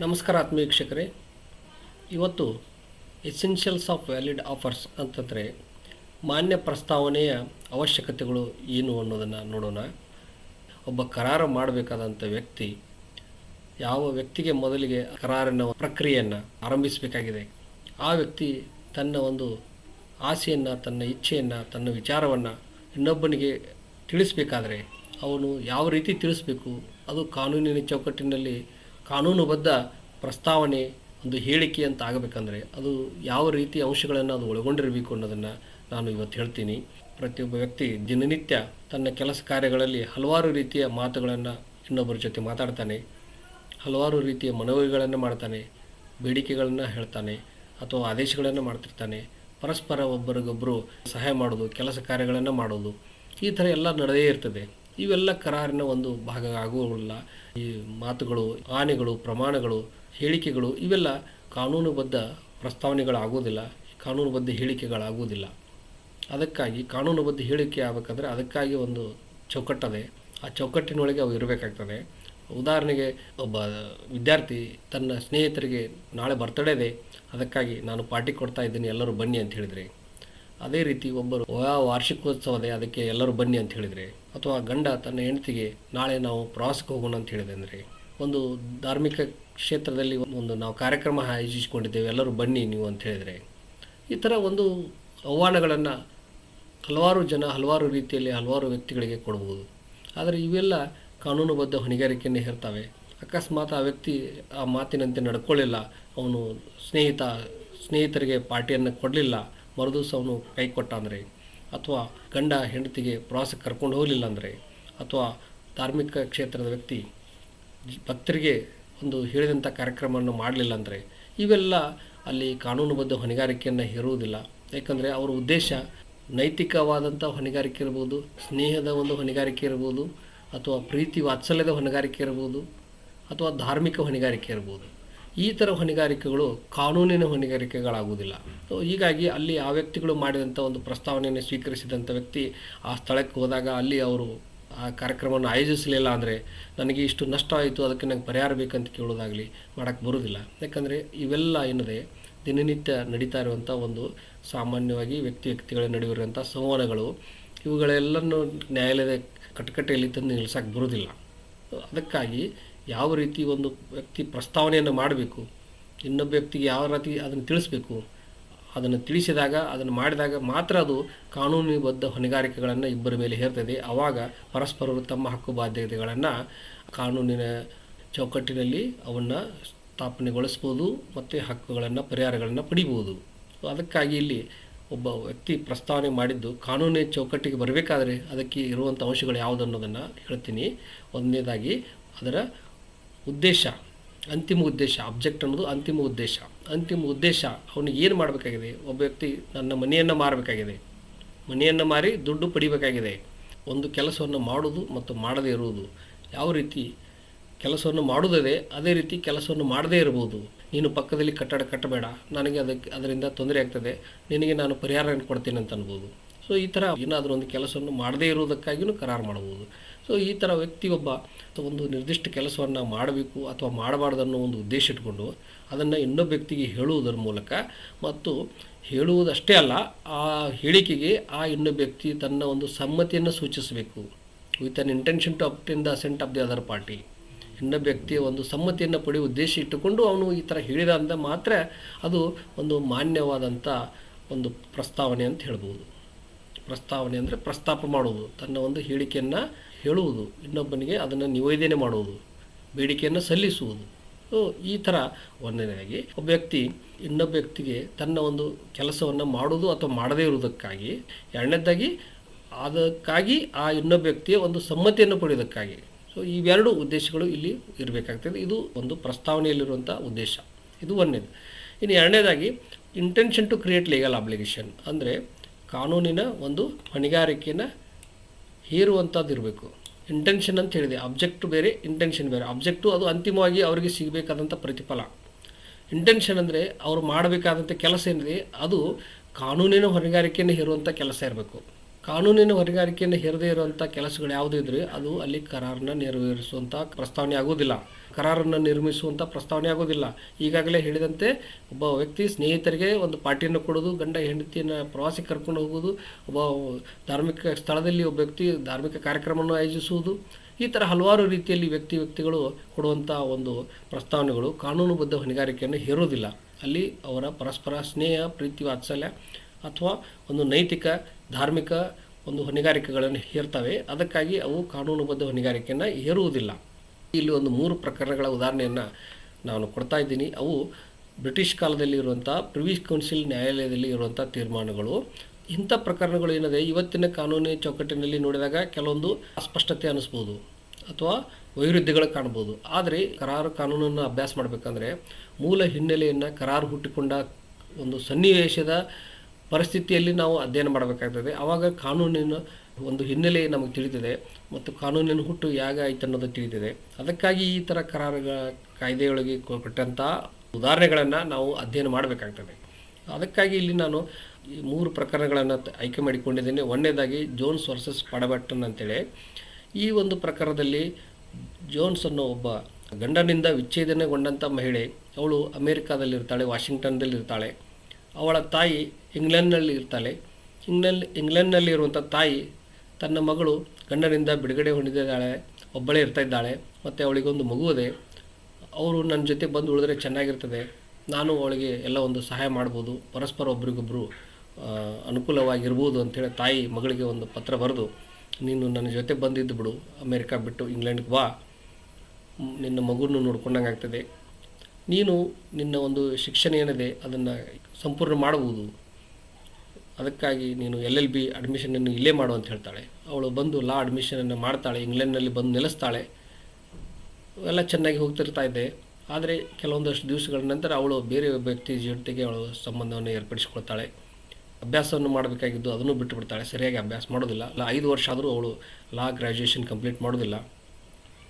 ನಮಸ್ಕಾರ ಆತ್ಮೀಯ ವೀಕ್ಷಕರೇ. ಇವತ್ತು ಎಸೆನ್ಷಿಯಲ್ಸ್ ಆಫ್ ವ್ಯಾಲಿಡ್ ಆಫರ್ಸ್ ಅಂತಂದರೆ ಮಾನ್ಯ ಪ್ರಸ್ತಾವನೆಯ ಅವಶ್ಯಕತೆಗಳು ಏನು ಅನ್ನೋದನ್ನು ನೋಡೋಣ. ಒಬ್ಬ ಕರಾರು ಮಾಡಬೇಕಾದಂಥ ವ್ಯಕ್ತಿ ಯಾವ ವ್ಯಕ್ತಿಗೆ ಮೊದಲಿಗೆ ಕರಾರಿನ ಪ್ರಕ್ರಿಯೆಯನ್ನು ಆರಂಭಿಸಬೇಕಾಗಿದೆ. ಆ ವ್ಯಕ್ತಿ ತನ್ನ ಒಂದು ಆಸೆಯನ್ನು, ತನ್ನ ಇಚ್ಛೆಯನ್ನು, ತನ್ನ ವಿಚಾರವನ್ನು ಇನ್ನೊಬ್ಬನಿಗೆ ತಿಳಿಸಬೇಕಾದ್ರೆ ಅವನು ಯಾವ ರೀತಿ ತಿಳಿಸ್ಬೇಕು? ಅದು ಕಾನೂನಿನ ಚೌಕಟ್ಟಿನಲ್ಲಿ ಕಾನೂನುಬದ್ಧ ಪ್ರಸ್ತಾವನೆ, ಒಂದು ಹೇಳಿಕೆ ಅಂತ ಆಗಬೇಕಂದ್ರೆ ಅದು ಯಾವ ರೀತಿ ಅಂಶಗಳನ್ನು ಅದು ಒಳಗೊಂಡಿರಬೇಕು ಅನ್ನೋದನ್ನು ನಾನು ಇವತ್ತು ಹೇಳ್ತೀನಿ. ಪ್ರತಿಯೊಬ್ಬ ವ್ಯಕ್ತಿ ದಿನನಿತ್ಯ ತನ್ನ ಕೆಲಸ ಕಾರ್ಯಗಳಲ್ಲಿ ಹಲವಾರು ರೀತಿಯ ಮಾತುಗಳನ್ನು ಇನ್ನೊಬ್ಬರ ಜೊತೆ ಮಾತಾಡ್ತಾನೆ. ಹಲವಾರು ರೀತಿಯ ಮನವಿಗಳನ್ನು ಮಾಡ್ತಾನೆ, ಬೇಡಿಕೆಗಳನ್ನು ಹೇಳ್ತಾನೆ, ಅಥವಾ ಆದೇಶಗಳನ್ನು ಮಾಡ್ತಿರ್ತಾನೆ. ಪರಸ್ಪರ ಒಬ್ಬರಿಗೊಬ್ಬರು ಸಹಾಯ ಮಾಡೋದು, ಕೆಲಸ ಕಾರ್ಯಗಳನ್ನು ಮಾಡೋದು, ಈ ಥರ ಎಲ್ಲ ನಡೆದೇ ಇರ್ತದೆ. ಇವೆಲ್ಲ ಕರಾರಿನ ಒಂದು ಭಾಗ ಆಗುವುದಿಲ್ಲ ಈ ಮಾತುಗಳು, ಆನೆಗಳು, ಪ್ರಮಾಣಗಳು, ಹೇಳಿಕೆಗಳು ಇವೆಲ್ಲ ಕಾನೂನುಬದ್ಧ ಪ್ರಸ್ತಾವನೆಗಳಾಗುವುದಿಲ್ಲ ಕಾನೂನುಬದ್ಧ ಹೇಳಿಕೆಗಳಾಗುವುದಿಲ್ಲ ಅದಕ್ಕಾಗಿ ಕಾನೂನುಬದ್ಧ ಹೇಳಿಕೆ ಆಗಬೇಕಾದ್ರೆ ಅದಕ್ಕಾಗಿ ಒಂದು ಚೌಕಟ್ಟದೆ. ಆ ಚೌಕಟ್ಟಿನೊಳಗೆ ಅವು ಇರಬೇಕಾಗ್ತದೆ. ಉದಾಹರಣೆಗೆ ಒಬ್ಬ ವಿದ್ಯಾರ್ಥಿ ತನ್ನ ಸ್ನೇಹಿತರಿಗೆ ನಾಳೆ ಬರ್ತಡೇ ಇದೆ. ಅದಕ್ಕಾಗಿ ನಾನು ಪಾರ್ಟಿ ಕೊಡ್ತಾ ಇದ್ದೀನಿ, ಎಲ್ಲರೂ ಬನ್ನಿ ಅಂತ ಹೇಳಿದರೆ. ಅದೇ ರೀತಿ ಒಬ್ಬರು ವಾ- ವಾರ್ಷಿಕೋತ್ಸವ ಇದೆ ಅದಕ್ಕೆ ಎಲ್ಲರೂ ಬನ್ನಿ ಅಂತ ಹೇಳಿದರೆ, ಅಥವಾ ಗಂಡ ತನ್ನ ಹೆಂಡತಿಗೆ, ನಾಳೆ ನಾವು ಪ್ರವಾಸಕ್ಕೆ ಹೋಗೋಣ ಅಂತ ಹೇಳಿದೆ ಅಂದರೆ, ಒಂದು ಧಾರ್ಮಿಕ ಕ್ಷೇತ್ರದಲ್ಲಿ ಒಂದು ನಾವು ಕಾರ್ಯಕ್ರಮ ಆಯೋಜಿಸಿಕೊಂಡಿದ್ದೇವೆ, ಎಲ್ಲರೂ ಬನ್ನಿ ನೀವು ಅಂತ ಹೇಳಿದರೆ, ಈ ಥರ ಒಂದು ಆಹ್ವಾನಗಳನ್ನು ಹಲವಾರು ಜನ ಹಲವಾರು ರೀತಿಯಲ್ಲಿ ಹಲವಾರು ವ್ಯಕ್ತಿಗಳಿಗೆ ಕೊಡ್ಬೋದು. ಆದರೆ ಇವೆಲ್ಲ ಕಾನೂನುಬದ್ಧ ಹೊಣೆಗಾರಿಕೆಯನ್ನು ಹೇರ್ತವೆ ಅಕಸ್ಮಾತ್ ಆ ವ್ಯಕ್ತಿ ಆ ಮಾತಿನಂತೆ ನಡ್ಕೊಳ್ಳಿಲ್ಲ, ಅವನು ಸ್ನೇಹಿತ, ಸ್ನೇಹಿತರಿಗೆ ಪಾರ್ಟಿಯನ್ನು ಕೊಡಲಿಲ್ಲ ಮರುದಿವಸ ಅವನು ಕೈ ಕೊಟ್ಟ ಅಂದರೆ ಅಥವಾ ಗಂಡ ಹೆಂಡತಿಗೆ ಪ್ರವಾಸಕ್ಕೆ ಕರ್ಕೊಂಡು ಹೋಗಲಿಲ್ಲ ಅಂದರೆ, ಅಥವಾ ಧಾರ್ಮಿಕ ಕ್ಷೇತ್ರದ ವ್ಯಕ್ತಿ ಭಕ್ತರಿಗೆ ಒಂದು ಹೇಳಿದಂಥ ಕಾರ್ಯಕ್ರಮವನ್ನು ಮಾಡಲಿಲ್ಲ ಅಂದರೆ, ಇವೆಲ್ಲ ಅಲ್ಲಿ ಕಾನೂನುಬದ್ಧ ಹೊಣೆಗಾರಿಕೆಯನ್ನು ಹೇರುವುದಿಲ್ಲ. ಯಾಕಂದರೆ ಅವರ ಉದ್ದೇಶ ನೈತಿಕವಾದಂಥ ಹೊಣೆಗಾರಿಕೆ ಇರ್ಬೋದು, ಸ್ನೇಹದ ಒಂದು ಹೊಣೆಗಾರಿಕೆ ಇರ್ಬೋದು, ಅಥವಾ ಪ್ರೀತಿ ವಾತ್ಸಲ್ಯದ ಹೊಣೆಗಾರಿಕೆ ಇರ್ಬೋದು, ಅಥವಾ ಧಾರ್ಮಿಕ ಹೊಣೆಗಾರಿಕೆ ಇರ್ಬೋದು. ಈ ಥರ ಹೊಣೆಗಾರಿಕೆಗಳು ಕಾನೂನಿನ ಹೊಣೆಗಾರಿಕೆಗಳಾಗುವುದಿಲ್ಲ. ಸೊ ಹೀಗಾಗಿ ಅಲ್ಲಿ ಆ ವ್ಯಕ್ತಿಗಳು ಮಾಡಿದಂಥ ಒಂದು ಪ್ರಸ್ತಾವನೆಯನ್ನು ಸ್ವೀಕರಿಸಿದಂಥ ವ್ಯಕ್ತಿ ಆ ಸ್ಥಳಕ್ಕೆ ಹೋದಾಗ ಅಲ್ಲಿ ಅವರು ಆ ಕಾರ್ಯಕ್ರಮವನ್ನು ಆಯೋಜಿಸಲಿಲ್ಲ ಅಂದರೆ ನನಗೆ ಇಷ್ಟು ನಷ್ಟ ಆಯಿತು, ಅದಕ್ಕೆ ನನಗೆ ಪರಿಹಾರ ಬೇಕಂತ ಕೇಳೋದಾಗಲಿ ಮಾಡೋಕ್ಕೆ ಬರೋದಿಲ್ಲ ಯಾಕಂದರೆ ಇವೆಲ್ಲ ಏನಿದೆ, ದಿನನಿತ್ಯ ನಡೀತಾ ಇರುವಂಥ ಒಂದು ಸಾಮಾನ್ಯವಾಗಿ ವ್ಯಕ್ತಿ ವ್ಯಕ್ತಿಗಳ ನಡುವೆ ಇರುವಂಥ ಸಂವಹನಗಳು, ಇವುಗಳೆಲ್ಲನೂ ನ್ಯಾಯಾಲಯದ ಕಟಕಟೆಯಲ್ಲಿ ತಂದು ನಿಲ್ಸಕ್ಕೆ ಬರೋದಿಲ್ಲ ಅದಕ್ಕಾಗಿ ಯಾವ ರೀತಿ ಒಂದು ವ್ಯಕ್ತಿ ಪ್ರಸ್ತಾವನೆಯನ್ನು ಮಾಡಬೇಕು, ಇನ್ನೊಬ್ಬ ವ್ಯಕ್ತಿಗೆ ಯಾವ ರೀತಿ ಅದನ್ನು ತಿಳಿಸ್ಬೇಕು, ಅದನ್ನು ತಿಳಿಸಿದಾಗ, ಅದನ್ನು ಮಾಡಿದಾಗ ಮಾತ್ರ ಅದು ಕಾನೂನುಬದ್ಧ ಹೊಣೆಗಾರಿಕೆಗಳನ್ನು ಇಬ್ಬರ ಮೇಲೆ ಹೇರ್ತದೆ. ಆವಾಗ ಪರಸ್ಪರರು ತಮ್ಮ ಹಕ್ಕು ಬಾಧ್ಯತೆಗಳನ್ನು ಕಾನೂನಿನ ಚೌಕಟ್ಟಿನಲ್ಲಿ ಅವನ್ನು ಸ್ಥಾಪನೆಗೊಳಿಸ್ಬೋದು, ಮತ್ತು ಹಕ್ಕುಗಳನ್ನು, ಪರಿಹಾರಗಳನ್ನು ಪಡಿಬೋದು. ಅದಕ್ಕಾಗಿ ಇಲ್ಲಿ ಒಬ್ಬ ವ್ಯಕ್ತಿ ಪ್ರಸ್ತಾವನೆ ಮಾಡಿದ್ದು ಕಾನೂನಿನ ಚೌಕಟ್ಟಿಗೆ ಬರಬೇಕಾದ್ರೆ ಅದಕ್ಕೆ ಇರುವಂಥ ಅಂಶಗಳು ಯಾವುದು ಅನ್ನೋದನ್ನು ಹೇಳ್ತೀನಿ. ಒಂದನೇದಾಗಿ ಅದರ ಉದ್ದೇಶ, ಅಂತಿಮ ಉದ್ದೇಶ ಅಬ್ಜೆಕ್ಟ್ ಅನ್ನೋದು ಅಂತಿಮ ಉದ್ದೇಶ. ಅಂತಿಮ ಉದ್ದೇಶ, ಅವನಿಗೆ ಏನು ಮಾಡಬೇಕಾಗಿದೆ? ಒಬ್ಬ ವ್ಯಕ್ತಿ ನನ್ನ ಮನೆಯನ್ನು ಮಾರಬೇಕಾಗಿದೆ. ಮನೆಯನ್ನು ಮಾರಿ ದುಡ್ಡು ಪಡಿಬೇಕಾಗಿದೆ. ಒಂದು ಕೆಲಸವನ್ನು ಮಾಡುವುದು ಮತ್ತು ಮಾಡದೇ ಇರುವುದು. ಯಾವ ರೀತಿ ಕೆಲಸವನ್ನು ಮಾಡುವುದಿದೆ, ಅದೇ ರೀತಿ ಕೆಲಸವನ್ನು ಮಾಡದೇ ಇರಬಹುದು. ನೀನು ಪಕ್ಕದಲ್ಲಿ ಕಟ್ಟಡ ಕಟ್ಟಬೇಡ. ನನಗೆ ಅದಕ್ಕೆ, ಅದರಿಂದ ತೊಂದರೆ ಆಗ್ತದೆ. ನಿನಗೆ ನಾನು ಪರಿಹಾರ ಕೊಡ್ತೀನಿ ಅಂತ ಅನ್ಬೋದು. ಸೊ ಈ ಥರ ಏನಾದರೂ ಒಂದು ಕೆಲಸವನ್ನು ಮಾಡದೇ ಇರುವುದಕ್ಕಾಗಿಯೂ ಕರಾರು ಮಾಡಬಹುದು. ಸೊ ಈ ಥರ ವ್ಯಕ್ತಿ ಒಬ್ಬ ಒಂದು ನಿರ್ದಿಷ್ಟ ಕೆಲಸವನ್ನು ಮಾಡಬೇಕು ಅಥವಾ ಮಾಡಬಾರ್ದು ಅನ್ನೋ ಒಂದು ಉದ್ದೇಶ ಇಟ್ಕೊಂಡು ಅದನ್ನು ಇನ್ನೊಬ್ಬ ವ್ಯಕ್ತಿಗೆ ಹೇಳುವುದರ ಮೂಲಕ ಮತ್ತು ಹೇಳುವುದಷ್ಟೇ ಅಲ್ಲ, ಆ ಹೇಳಿಕೆಗೆ ಆ ಇನ್ನೊಬ್ಬ ವ್ಯಕ್ತಿ ತನ್ನ ಒಂದು ಸಮ್ಮತಿಯನ್ನು ಸೂಚಿಸಬೇಕು. With an intention to obtain the assent of the other party ಇನ್ನೊಬ್ಬ ವ್ಯಕ್ತಿಯ ಒಂದು ಸಮ್ಮತಿಯನ್ನು ಪಡೆಯುವ ಉದ್ದೇಶ ಇಟ್ಟುಕೊಂಡು ಅವನು ಈ ಥರ ಹೇಳಿದ ಅಂತ ಮಾತ್ರ ಅದು ಒಂದು ಮಾನ್ಯವಾದಂಥ ಒಂದು ಪ್ರಸ್ತಾವನೆ ಅಂತ ಹೇಳ್ಬೋದು. ಪ್ರಸ್ತಾವನೆ ಅಂದರೆ ಪ್ರಸ್ತಾಪ ಮಾಡುವುದು. ತನ್ನ ಒಂದು ಹೇಳಿಕೆಯನ್ನು ಹೇಳುವುದು, ಇನ್ನೊಬ್ಬನಿಗೆ ಅದನ್ನು ನಿವೇದನೆ ಮಾಡುವುದು, ಬೇಡಿಕೆಯನ್ನು ಸಲ್ಲಿಸುವುದು. ಸೊ ಈ ಥರ ಒಂದನೇದಾಗಿ ಒಬ್ಬ ವ್ಯಕ್ತಿ ಇನ್ನೊಬ್ಬ ವ್ಯಕ್ತಿಗೆ ತನ್ನ ಒಂದು ಕೆಲಸವನ್ನು ಮಾಡುವುದು ಅಥವಾ ಮಾಡದೇ ಇರುವುದಕ್ಕಾಗಿ, ಎರಡನೇದಾಗಿ ಅದಕ್ಕಾಗಿ ಆ ಇನ್ನೊಬ್ಬ ವ್ಯಕ್ತಿಯ ಒಂದು ಸಮ್ಮತಿಯನ್ನು ಪಡೆಯೋದಕ್ಕಾಗಿ ಸೊ ಇವೆರಡು ಉದ್ದೇಶಗಳು ಇಲ್ಲಿ ಇರಬೇಕಾಗ್ತದೆ. ಇದು ಒಂದು ಪ್ರಸ್ತಾವನೆಯಲ್ಲಿರುವಂಥ ಉದ್ದೇಶ. ಇದು ಒಂದನೇದು. ಇನ್ನು ಎರಡನೇದಾಗಿ intention to create legal obligation ಅಂದರೆ ಕಾನೂನಿನ ಒಂದು ಹೊಣೆಗಾರಿಕೆಯನ್ನು ಹೇರುವಂಥದ್ದು ಇರಬೇಕು. ಇಂಟೆನ್ಷನ್ ಅಂತ ಹೇಳಿದೆ. ಅಬ್ಜೆಕ್ಟ್ ಬೇರೆ ಇಂಟೆನ್ಷನ್ ಬೇರೆ. ಅಬ್ಜೆಕ್ಟು ಅದು ಅಂತಿಮವಾಗಿ ಅವರಿಗೆ ಸಿಗಬೇಕಾದಂಥ ಪ್ರತಿಫಲ. ಇಂಟೆನ್ಷನ್ ಅಂದರೆ ಅವರು ಮಾಡಬೇಕಾದಂಥ ಕೆಲಸ ಏನಿದೆ, ಅದು ಕಾನೂನಿನ ಹೊಣೆಗಾರಿಕೆಯನ್ನು ಹೇರುವಂಥ ಕೆಲಸ ಇರಬೇಕು. ಕಾನೂನಿನ ಹೊಣೆಗಾರಿಕೆಯನ್ನು ಹೇರದೇ ಇರುವಂಥ ಕೆಲಸಗಳು ಯಾವುದೇ ಇದ್ರೆ ಅದು ಅಲ್ಲಿ ಕರಾರನ್ನ ನೆರವೇರಿಸುವಂಥ ಪ್ರಸ್ತಾವನೆ ಆಗೋದಿಲ್ಲ ಕರಾರನ್ನು ನಿರ್ಮಿಸುವಂಥ ಪ್ರಸ್ತಾವನೆ ಆಗೋದಿಲ್ಲ ಈಗಾಗಲೇ ಹೇಳಿದಂತೆ ಒಬ್ಬ ವ್ಯಕ್ತಿ ಸ್ನೇಹಿತರಿಗೆ ಒಂದು ಪಾರ್ಟಿಯನ್ನು ಕೊಡೋದು, ಗಂಡ ಹೆಂಡತಿಯನ್ನು ಪ್ರವಾಸಕ್ಕೆ ಕರ್ಕೊಂಡು ಹೋಗೋದು ಒಬ್ಬ ಧಾರ್ಮಿಕ ಸ್ಥಳದಲ್ಲಿ ಒಬ್ಬ ವ್ಯಕ್ತಿ ಧಾರ್ಮಿಕ ಕಾರ್ಯಕ್ರಮವನ್ನು ಆಯೋಜಿಸುವುದು, ಈ ಥರ ಹಲವಾರು ರೀತಿಯಲ್ಲಿ ವ್ಯಕ್ತಿ ವ್ಯಕ್ತಿಗಳು ಕೊಡುವಂಥ ಒಂದು ಪ್ರಸ್ತಾವನೆಗಳು ಕಾನೂನುಬದ್ಧ ಹೊಣೆಗಾರಿಕೆಯನ್ನು ಹೇರೋದಿಲ್ಲ ಅಲ್ಲಿ ಅವರ ಪರಸ್ಪರ ಸ್ನೇಹ, ಪ್ರೀತಿ, ವಾತ್ಸಲ್ಯ ಅಥವಾ ಒಂದು ನೈತಿಕ ಧಾರ್ಮಿಕ ಒಂದು ಹೊಣೆಗಾರಿಕೆಗಳನ್ನು ಹೇರ್ತವೆ. ಅದಕ್ಕಾಗಿ ಅವು ಕಾನೂನುಬದ್ಧ ಹೊಣೆಗಾರಿಕೆಯನ್ನು ಹೇರುವುದಿಲ್ಲ. ಇಲ್ಲಿ ಒಂದು ಮೂರು ಪ್ರಕರಣಗಳ ಉದಾಹರಣೆಯನ್ನು ನಾನು ಕೊಡ್ತಾ ಇದ್ದೀನಿ. ಅವು ಬ್ರಿಟಿಷ್ ಕಾಲದಲ್ಲಿ ಇರುವಂಥ ಪ್ರಿವಿಸ್ ಕೌನ್ಸಿಲ್ ನ್ಯಾಯಾಲಯದಲ್ಲಿ ಇರುವಂಥ ತೀರ್ಮಾನಗಳು. ಇಂಥ ಪ್ರಕರಣಗಳು ಏನಿದೆ, ಇವತ್ತಿನ ಕಾನೂನಿನ ಚೌಕಟ್ಟಿನಲ್ಲಿ ನೋಡಿದಾಗ ಕೆಲವೊಂದು ಅಸ್ಪಷ್ಟತೆ ಅನ್ನಿಸ್ಬೋದು ಅಥವಾ ವೈರುಧ್ಯಗಳು ಕಾಣ್ಬೋದು. ಆದರೆ ಕರಾರು ಕಾನೂನನ್ನು ಅಭ್ಯಾಸ ಮಾಡಬೇಕಂದ್ರೆ ಮೂಲ ಹಿನ್ನೆಲೆಯನ್ನು ಕರಾರು ಹುಟ್ಟಿಕೊಂಡ ಒಂದು ಸನ್ನಿವೇಶದ ಪರಿಸ್ಥಿತಿಯಲ್ಲಿ ನಾವು ಅಧ್ಯಯನ ಮಾಡಬೇಕಾಗ್ತದೆ. ಆವಾಗ ಕಾನೂನಿನ ಒಂದು ಹಿನ್ನೆಲೆ ನಮಗೆ ತಿಳಿದಿದೆ ಮತ್ತು ಕಾನೂನಿನ ಹುಟ್ಟು ಹೇಗೆ ಆಯ್ತು ಅನ್ನೋದು ತಿಳಿದಿದೆ. ಅದಕ್ಕಾಗಿ ಈ ಥರ ಕರಾರುಗಳ ಕಾಯ್ದೆಯೊಳಗೆ ಕೊಟ್ಟಂಥ ಉದಾಹರಣೆಗಳನ್ನು ನಾವು ಅಧ್ಯಯನ ಮಾಡಬೇಕಾಗ್ತದೆ. ಅದಕ್ಕಾಗಿ ಇಲ್ಲಿ ನಾನು ಈ ಮೂರು ಪ್ರಕರಣಗಳನ್ನು ಆಯ್ಕೆ ಮಾಡಿಕೊಂಡಿದ್ದೇನೆ. ಒಂದನೇದಾಗಿ ಜೋನ್ಸ್ ವರ್ಸಸ್ ಪಡಬಟ್ಟನ್ ಅಂತೇಳಿ. ಈ ಒಂದು ಪ್ರಕರಣದಲ್ಲಿ ಜೋನ್ಸ್ ಅನ್ನೋ ಒಬ್ಬ ಗಂಡನಿಂದ ವಿಚ್ಛೇದನೆಗೊಂಡಂಥ ಮಹಿಳೆ, ಅವಳು ಅಮೇರಿಕಾದಲ್ಲಿರ್ತಾಳೆ, ವಾಷಿಂಗ್ಟನ್ದಲ್ಲಿರ್ತಾಳೆ. ಅವಳ ತಾಯಿ ಇಂಗ್ಲೆಂಡ್ನಲ್ಲಿ ಇರ್ತಾಳೆ. ಇಂಗ್ಲೆಂಡ್, ಇಂಗ್ಲೆಂಡ್ನಲ್ಲಿ ಇರುವಂಥ ತಾಯಿ ತನ್ನ ಮಗಳು ಗಂಡನಿಂದ ಬಿಡುಗಡೆ ಹೊಂದಿದ್ದಾಳೆ. ಒಬ್ಬಳೇ ಇರ್ತಾ ಇದ್ದಾಳೆ. ಮತ್ತು ಅವಳಿಗೊಂದು ಮಗು ಇದೆ. ಅವರು ನನ್ನ ಜೊತೆ ಬಂದು ಉಳಿದ್ರೆ ಚೆನ್ನಾಗಿರ್ತದೆ. ನಾನು ಅವಳಿಗೆ ಎಲ್ಲ ಒಂದು ಸಹಾಯ ಮಾಡ್ಬೋದು. ಪರಸ್ಪರ ಒಬ್ರಿಗೊಬ್ಬರು ಅನುಕೂಲವಾಗಿರ್ಬೋದು ಅಂಥೇಳಿ ತಾಯಿ ಮಗಳಿಗೆ ಒಂದು ಪತ್ರ ಬರೆದು, ನೀನು ನನ್ನ ಜೊತೆ ಬಂದಿದ್ದು ಬಿಡು. ಅಮೇರಿಕಾ ಬಿಟ್ಟು ಇಂಗ್ಲೆಂಡ್ಗೆ ಬಾ. ನಿನ್ನ ಮಗುವನ್ನು ನೋಡ್ಕೊಂಡಂಗೆ ಆಗ್ತದೆ. ನೀನು ನಿನ್ನ ಒಂದು ಶಿಕ್ಷಣ ಏನಿದೆ ಅದನ್ನು ಸಂಪೂರ್ಣ ಮಾಡಬಹುದು ಅದಕ್ಕಾಗಿ ನೀನು ಎಲ್ ಎಲ್ ಬಿ ಅಡ್ಮಿಷನನ್ನು ಇಲ್ಲೇ ಮಾಡು ಅಂತ ಹೇಳ್ತಾಳೆ. ಅವಳು ಬಂದು ಲಾ ಅಡ್ಮಿಷನನ್ನು ಮಾಡ್ತಾಳೆ, ಇಂಗ್ಲೆಂಡ್ನಲ್ಲಿ ಬಂದು ನೆಲೆಸ್ತಾಳೆ. ಎಲ್ಲ ಚೆನ್ನಾಗಿ ಹೋಗ್ತಿರ್ತಾ ಇದ್ದೆ ಆದರೆ ಕೆಲವೊಂದಷ್ಟು ದಿವಸಗಳ ನಂತರ ಅವಳು ಬೇರೆ ವ್ಯಕ್ತಿ ಜೊತೆಗೆ ಅವಳು ಸಂಬಂಧವನ್ನು ಏರ್ಪಡಿಸಿಕೊಳ್ತಾಳೆ. ಅಭ್ಯಾಸವನ್ನು ಮಾಡಬೇಕಾಗಿದ್ದು ಅದನ್ನು ಬಿಟ್ಟುಬಿಡ್ತಾಳೆ ಸರಿಯಾಗಿ ಅಭ್ಯಾಸ ಮಾಡೋದಿಲ್ಲ. ಅಲ್ಲ ಐದು ವರ್ಷ ಆದರೂ ಅವಳು ಲಾ ಗ್ರ್ಯಾಜುಯೇಷನ್ ಕಂಪ್ಲೀಟ್ ಮಾಡೋದಿಲ್ಲ.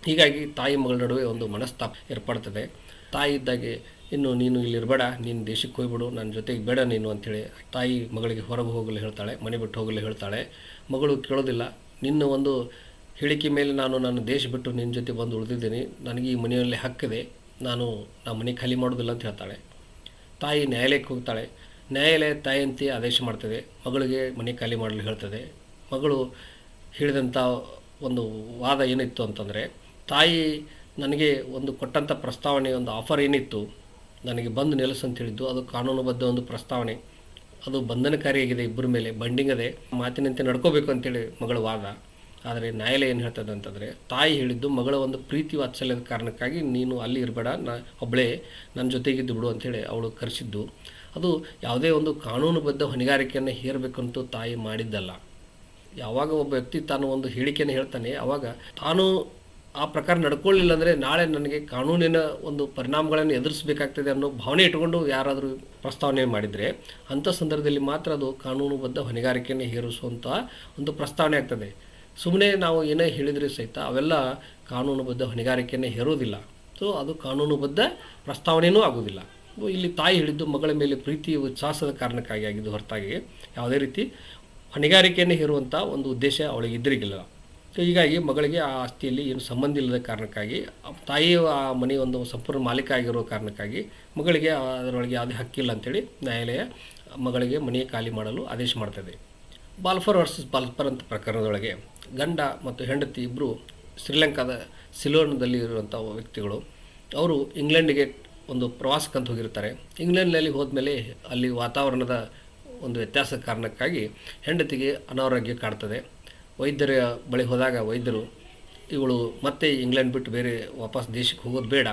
ಹೀಗಾಗಿ ತಾಯಿ ಮಗಳ ನಡುವೆ ಒಂದು ಮನಸ್ತಾಪ ಏರ್ಪಡ್ತದೆ. ತಾಯಿ ಇದ್ದಾಗೆ ಇನ್ನು ನೀನು ಇಲ್ಲಿ ಇರಬೇಡ, ನೀನು ದೇಶಕ್ಕೆ ಹೋಗ್ಬಿಡು ನನ್ನ ಜೊತೆಗೆ ಬೇಡ ನೀನು ಅಂಥೇಳಿ ತಾಯಿ ಮಗಳಿಗೆ ಹೊರಗೆ ಹೋಗಲು ಹೇಳ್ತಾಳೆ, ಮನೆ ಬಿಟ್ಟು ಹೋಗಲು ಹೇಳ್ತಾಳೆ. ಮಗಳು ಕೇಳೋದಿಲ್ಲ, ನಿನ್ನ ಒಂದು ಹೇಳಿಕೆ ಮೇಲೆ ನಾನು ನನ್ನ ದೇಶ ಬಿಟ್ಟು ನಿನ್ನ ಜೊತೆ ಬಂದು ಉಳಿದಿದ್ದೀನಿ, ನನಗೆ ಈ ಮನೆಯಲ್ಲಿ ಹಕ್ಕಿದೆ ನಾನು ನಾ ಮನೆ ಖಾಲಿ ಮಾಡೋದಿಲ್ಲ ಅಂತ ಹೇಳ್ತಾಳೆ. ತಾಯಿ ನ್ಯಾಯಾಲಯಕ್ಕೆ ಹೋಗ್ತಾಳೆ, ನ್ಯಾಯಾಲಯ ತಾಯಿಯಂತೆ ಆದೇಶ ಮಾಡ್ತದೆ, ಮಗಳಿಗೆ ಮನೆ ಖಾಲಿ ಮಾಡಲು ಹೇಳ್ತದೆ. ಮಗಳು ಹೇಳಿದಂಥ ಒಂದು ವಾದ ಏನಿತ್ತು ಅಂತಂದರೆ, ತಾಯಿ ನನಗೆ ಒಂದು ಕೊಟ್ಟಂಥ ಪ್ರಸ್ತಾವನೆ, ಒಂದು ಆಫರ್ ಏನಿತ್ತು ನನಗೆ ಬಂದು ನೆಲೆಸು ಅಂತ ಹೇಳಿದ್ದು, ಅದು ಕಾನೂನುಬದ್ಧ ಒಂದು ಪ್ರಸ್ತಾವನೆ. ಅದು ಬಂಧನಕಾರಿಯಾಗಿದೆ ಇಬ್ಬರ ಮೇಲೆ, ಬಂಡಿಂಗ್ ಅದೇ. ಮಾತಿನಂತೆ ನಡ್ಕೋಬೇಕು ಅಂತೇಳಿ ಮಗಳ ವಾದ. ಆದರೆ ನ್ಯಾಯಾಲಯ ಏನು ಹೇಳ್ತದೆ ಅಂತಂದರೆ, ತಾಯಿ ಹೇಳಿದ್ದು ಮಗಳ ಒಂದು ಪ್ರೀತಿ ವಾತ್ಸಲ್ಯದ ಕಾರಣಕ್ಕಾಗಿ ನೀನು ಅಲ್ಲಿ ಇರಬೇಡ, ನಾ ಒಬ್ಬಳೇ ನನ್ನ ಜೊತೆಗಿದ್ದು ಬಿಡು ಅಂತೇಳಿ ಅವಳು ಕರೆಸಿದ್ದು. ಅದು ಯಾವುದೇ ಒಂದು ಕಾನೂನುಬದ್ಧ ಹೊಣೆಗಾರಿಕೆಯನ್ನು ಹೇರಬೇಕಂತೂ ತಾಯಿ ಮಾಡಿದ್ದಲ್ಲ. ಯಾವಾಗ ಒಬ್ಬ ವ್ಯಕ್ತಿ ತಾನು ಒಂದು ಹೇಳಿಕೆಯನ್ನು ಹೇಳ್ತಾನೆ ಆವಾಗ ತಾನು ಆ ಪ್ರಕಾರ ನಡ್ಕೊಳ್ಳಿಲ್ಲ ಅಂದರೆ ನಾಳೆ ನನಗೆ ಕಾನೂನಿನ ಒಂದು ಪರಿಣಾಮಗಳನ್ನು ಎದುರಿಸಬೇಕಾಗ್ತದೆ ಅನ್ನೋ ಭಾವನೆ ಇಟ್ಕೊಂಡು ಯಾರಾದರೂ ಪ್ರಸ್ತಾವನೆ ಮಾಡಿದರೆ ಅಂಥ ಸಂದರ್ಭದಲ್ಲಿ ಮಾತ್ರ ಅದು ಕಾನೂನುಬದ್ಧ ಹೊಣೆಗಾರಿಕೆಯನ್ನು ಹೇರಿಸುವಂಥ ಒಂದು ಪ್ರಸ್ತಾವನೆ ಆಗ್ತದೆ. ಸುಮ್ಮನೆ ನಾವು ಏನೇ ಹೇಳಿದರೆ ಸಹಿತ ಅವೆಲ್ಲ ಕಾನೂನುಬದ್ಧ ಹೊಣೆಗಾರಿಕೆಯನ್ನು ಹೇರೋದಿಲ್ಲ. ಸೊ, ಅದು ಕಾನೂನುಬದ್ಧ ಪ್ರಸ್ತಾವನೆಯೂ ಆಗೋದಿಲ್ಲ. ಇಲ್ಲಿ ತಾಯಿ ಹೇಳಿದ್ದು ಮಗಳ ಮೇಲೆ ಪ್ರೀತಿ ಉತ್ಸಾಹದ ಕಾರಣಕ್ಕಾಗಿ ಆಗಿದ್ದು ಹೊರತಾಗಿ ಯಾವುದೇ ರೀತಿ ಹೊಣೆಗಾರಿಕೆಯನ್ನು ಹೇರುವಂಥ ಒಂದು ಉದ್ದೇಶ ಅವಳಿಗೆ ಇದ್ರಿಗಿಲ್ಲ ಸೊ ಹೀಗಾಗಿ ಮಗಳಿಗೆ ಆ ಆಸ್ತಿಯಲ್ಲಿ ಏನು ಸಂಬಂಧ ಇಲ್ಲದ ಕಾರಣಕ್ಕಾಗಿ, ತಾಯಿ ಆ ಮನೆ ಒಂದು ಸಂಪೂರ್ಣ ಮಾಲೀಕ ಆಗಿರೋ ಕಾರಣಕ್ಕಾಗಿ ಮಗಳಿಗೆ ಅದರೊಳಗೆ ಯಾವುದೇ ಹಕ್ಕಿಲ್ಲ ಅಂತೇಳಿ ನ್ಯಾಯಾಲಯ ಮಗಳಿಗೆ ಮನೆಯ ಖಾಲಿ ಮಾಡಲು ಆದೇಶ ಮಾಡ್ತದೆ. ಬಾಲ್ಫರ್ ವರ್ಸಸ್ ಬಾಲ್ಫರ್ ಅಂತ ಪ್ರಕರಣದೊಳಗೆ ಗಂಡ ಮತ್ತು ಹೆಂಡತಿ ಇಬ್ಬರು ಶ್ರೀಲಂಕಾದ ಸಿಲೋನ್ದಲ್ಲಿ ಇರುವಂಥ ವ್ಯಕ್ತಿಗಳು, ಅವರು ಇಂಗ್ಲೆಂಡಿಗೆ ಒಂದು ಪ್ರವಾಸಕ್ಕಂತ ಹೋಗಿರ್ತಾರೆ. ಇಂಗ್ಲೆಂಡ್ನಲ್ಲಿ ಹೋದ್ಮೇಲೆ ಅಲ್ಲಿ ವಾತಾವರಣದ ಒಂದು ವ್ಯತ್ಯಾಸದ ಕಾರಣಕ್ಕಾಗಿ ಹೆಂಡತಿಗೆ ಅನಾರೋಗ್ಯ ಕಾಡ್ತದೆ. ವೈದ್ಯರ ಬಳಿ ಹೋದಾಗ ವೈದ್ಯರು, ಇವಳು ಮತ್ತೆ ಇಂಗ್ಲೆಂಡ್ ಬಿಟ್ಟು ಬೇರೆ ವಾಪಸ್ ದೇಶಕ್ಕೆ ಹೋಗೋದು ಬೇಡ.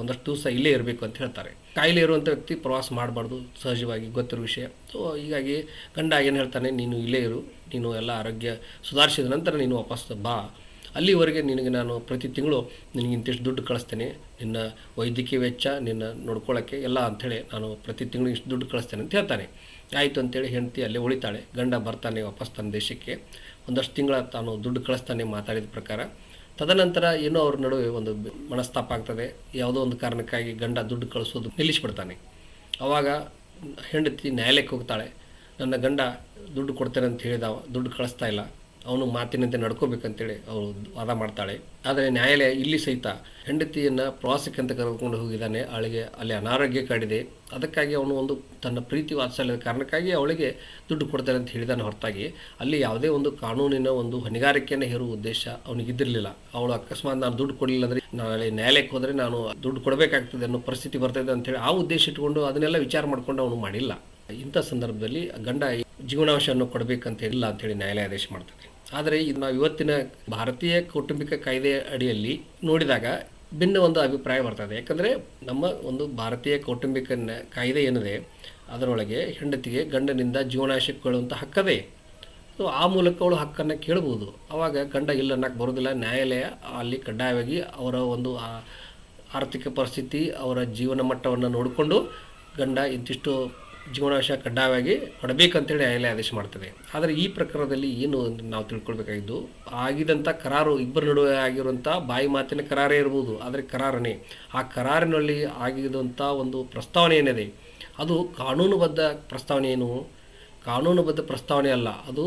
ಒಂದಷ್ಟು ದಿವಸ ಇಲ್ಲೇ ಇರಬೇಕು ಅಂತ ಹೇಳ್ತಾರೆ. ಕಾಯಿಲೆ ಇರುವಂಥ ವ್ಯಕ್ತಿ ಪ್ರವಾಸ ಮಾಡಬಾರ್ದು, ಸಹಜವಾಗಿ ಗೊತ್ತಿರೋ ವಿಷಯ. ಸೊ ಹೀಗಾಗಿ ಗಂಡ ಏನು ಹೇಳ್ತಾನೆ, ನೀನು ಇಲ್ಲೇ ಇರು, ನೀನು ಎಲ್ಲ ಆರೋಗ್ಯ ಸುಧಾರಿಸಿದ ನಂತರ ನೀನು ವಾಪಸ್ ಬಾ. ಅಲ್ಲಿವರೆಗೆ ನಿನಗೆ ನಾನು ಪ್ರತಿ ತಿಂಗಳು ನಿನಗೆ ಇಂತಿಷ್ಟು ದುಡ್ಡು ಕಳಿಸ್ತೇನೆ. ನಿನ್ನ ವೈದ್ಯಕೀಯ ವೆಚ್ಚ, ನಿನ್ನ ನೋಡ್ಕೊಳ್ಳೋಕ್ಕೆ ಎಲ್ಲ ಅಂಥೇಳಿ ನಾನು ಪ್ರತಿ ತಿಂಗಳು ಇಷ್ಟು ದುಡ್ಡು ಕಳಿಸ್ತೇನೆ ಅಂತ ಹೇಳ್ತಾನೆ. ಆಯಿತು ಅಂತೇಳಿ ಹೆಂಡತಿ ಅಲ್ಲೇ ಉಳಿತಾಳೆ. ಗಂಡ ಬರ್ತಾನೆ ವಾಪಸ್ ತನ್ನ ದೇಶಕ್ಕೆ. ಒಂದಷ್ಟು ತಿಂಗಳ ತಾನು ದುಡ್ಡು ಕಳಿಸ್ತಾನೆ ಮಾತಾಡಿದ ಪ್ರಕಾರ, ತದನಂತರ ಏನೋ ಅವ್ರ ನಡುವೆ ಒಂದು ಮನಸ್ತಾಪ ಆಗ್ತದೆ. ಯಾವುದೋ ಒಂದು ಕಾರಣಕ್ಕಾಗಿ ಗಂಡ ದುಡ್ಡು ಕಳಿಸೋದು ನಿಲ್ಲಿಸಿಬಿಡ್ತಾನೆ. ಆವಾಗ ಹೆಂಡತಿ ನ್ಯಾಯಾಲಯಕ್ಕೆ ಹೋಗ್ತಾಳೆ, ನನ್ನ ಗಂಡ ದುಡ್ಡು ಕೊಡ್ತೇನೆ ಅಂತ ಹೇಳಿದ ಅವ ದುಡ್ಡು ಕಳಿಸ್ತಾ ಇಲ್ಲ. ಅವನು ಮಾತಿನಂತೆ ನಡ್ಕೋಬೇಕಂತೇಳಿ ಅವಳು ವಾದ ಮಾಡ್ತಾಳೆ. ಆದರೆ ನ್ಯಾಯಾಲಯ ಇಲ್ಲಿ ಸಹಿತ ಹೆಂಡತಿಯನ್ನು ಪ್ರವಾಸಕ್ಕೆ ಅಂತ ಕರೆದುಕೊಂಡು ಹೋಗಿದ್ದಾನೆ. ಅವಳಿಗೆ ಅಲ್ಲಿ ಅನಾರೋಗ್ಯ ಕಾಡಿದೆ. ಅದಕ್ಕಾಗಿ ಅವನು ಒಂದು ತನ್ನ ಪ್ರೀತಿ ವಾತ್ಸಲ್ಯದ ಕಾರಣಕ್ಕಾಗಿ ಅವಳಿಗೆ ದುಡ್ಡು ಕೊಡ್ತಾರೆ ಅಂತ ಹೇಳಿದಾನೆ ಹೊರತಾಗಿ. ಅಲ್ಲಿ ಯಾವುದೇ ಒಂದು ಕಾನೂನಿನ ಒಂದು ಹೊಣೆಗಾರಿಕೆಯನ್ನು ಹೇರುವ ಉದ್ದೇಶ ಅವನಿಗಿದ್ದಿರಲಿಲ್ಲ. ಅವಳು ಅಕಸ್ಮಾತ್ ನಾನು ದುಡ್ಡು ಕೊಡಲಿಲ್ಲ ಅಂದರೆ ನಾಳೆ ನ್ಯಾಯಾಲಯಕ್ಕೆ ಹೋದರೆ ನಾನು ದುಡ್ಡು ಕೊಡಬೇಕಾಗ್ತದೆ ಅನ್ನೋ ಪರಿಸ್ಥಿತಿ ಬರ್ತದೆ ಅಂತೇಳಿ ಆ ಉದ್ದೇಶ ಇಟ್ಕೊಂಡು ಅದನ್ನೆಲ್ಲ ವಿಚಾರ ಮಾಡಿಕೊಂಡು ಅವನು ಮಾಡಿಲ್ಲ. ಇಂಥ ಸಂದರ್ಭದಲ್ಲಿ ಗಂಡ ಜೀವನಾಂಶವನ್ನು ಕೊಡಬೇಕಂತ ಇಲ್ಲ ಅಂತೇಳಿ ನ್ಯಾಯಾಲಯ ಆದೇಶ ಮಾಡ್ತದೆ. ಆದರೆ ಇದು ನಾವು ಇವತ್ತಿನ ಭಾರತೀಯ ಕೌಟುಂಬಿಕ ಕಾಯ್ದೆ ಅಡಿಯಲ್ಲಿ ನೋಡಿದಾಗ ಭಿನ್ನ ಒಂದು ಅಭಿಪ್ರಾಯ ಬರ್ತದೆ. ಯಾಕಂದರೆ ನಮ್ಮ ಒಂದು ಭಾರತೀಯ ಕೌಟುಂಬಿಕ ಕಾಯ್ದೆ ಏನಿದೆ, ಅದರೊಳಗೆ ಹೆಂಡತಿಗೆ ಗಂಡನಿಂದ ಜೀವನಾಂಶಕ್ಕೆ ಕೊಳ್ಳುವಂಥ ಹಕ್ಕದೇ. ಸೊ, ಆ ಮೂಲಕ ಅವಳು ಹಕ್ಕನ್ನು ಕೇಳ್ಬೋದು. ಆವಾಗ ಗಂಡ ಇಲ್ಲ ಅನ್ನಕ್ಕೆ ಬರೋದಿಲ್ಲ. ನ್ಯಾಯಾಲಯ ಅಲ್ಲಿ ಕಡ್ಡಾಯವಾಗಿ ಅವರ ಒಂದು ಆರ್ಥಿಕ ಪರಿಸ್ಥಿತಿ, ಅವರ ಜೀವನ ಮಟ್ಟವನ್ನು ನೋಡಿಕೊಂಡು ಗಂಡ ಇಂತಿಷ್ಟು ಜೀವನಾಂಶ ಕಡ್ಡಾಯವಾಗಿ ಕೊಡಬೇಕಂತೇಳಿ ನ್ಯಾಯಾಲಯ ಆದೇಶ ಮಾಡ್ತದೆ. ಆದರೆ ಈ ಪ್ರಕರಣದಲ್ಲಿ ಏನು ನಾವು ತಿಳ್ಕೊಳ್ಬೇಕಾಗಿದ್ದು, ಆಗಿದಂಥ ಕರಾರು, ಇಬ್ಬರ ನಡುವೆ ಆಗಿರುವಂಥ ಬಾಯಿ ಮಾತಿನ ಕರಾರೇ ಇರ್ಬೋದು, ಆದರೆ ಕರಾರನೇ ಆ ಕರಾರಿನಲ್ಲಿ ಆಗಿದಂಥ ಒಂದು ಪ್ರಸ್ತಾವನೆ ಏನಿದೆ, ಅದು ಕಾನೂನುಬದ್ಧ ಪ್ರಸ್ತಾವನೆ ಏನು? ಕಾನೂನುಬದ್ಧ ಪ್ರಸ್ತಾವನೆ ಅಲ್ಲ, ಅದು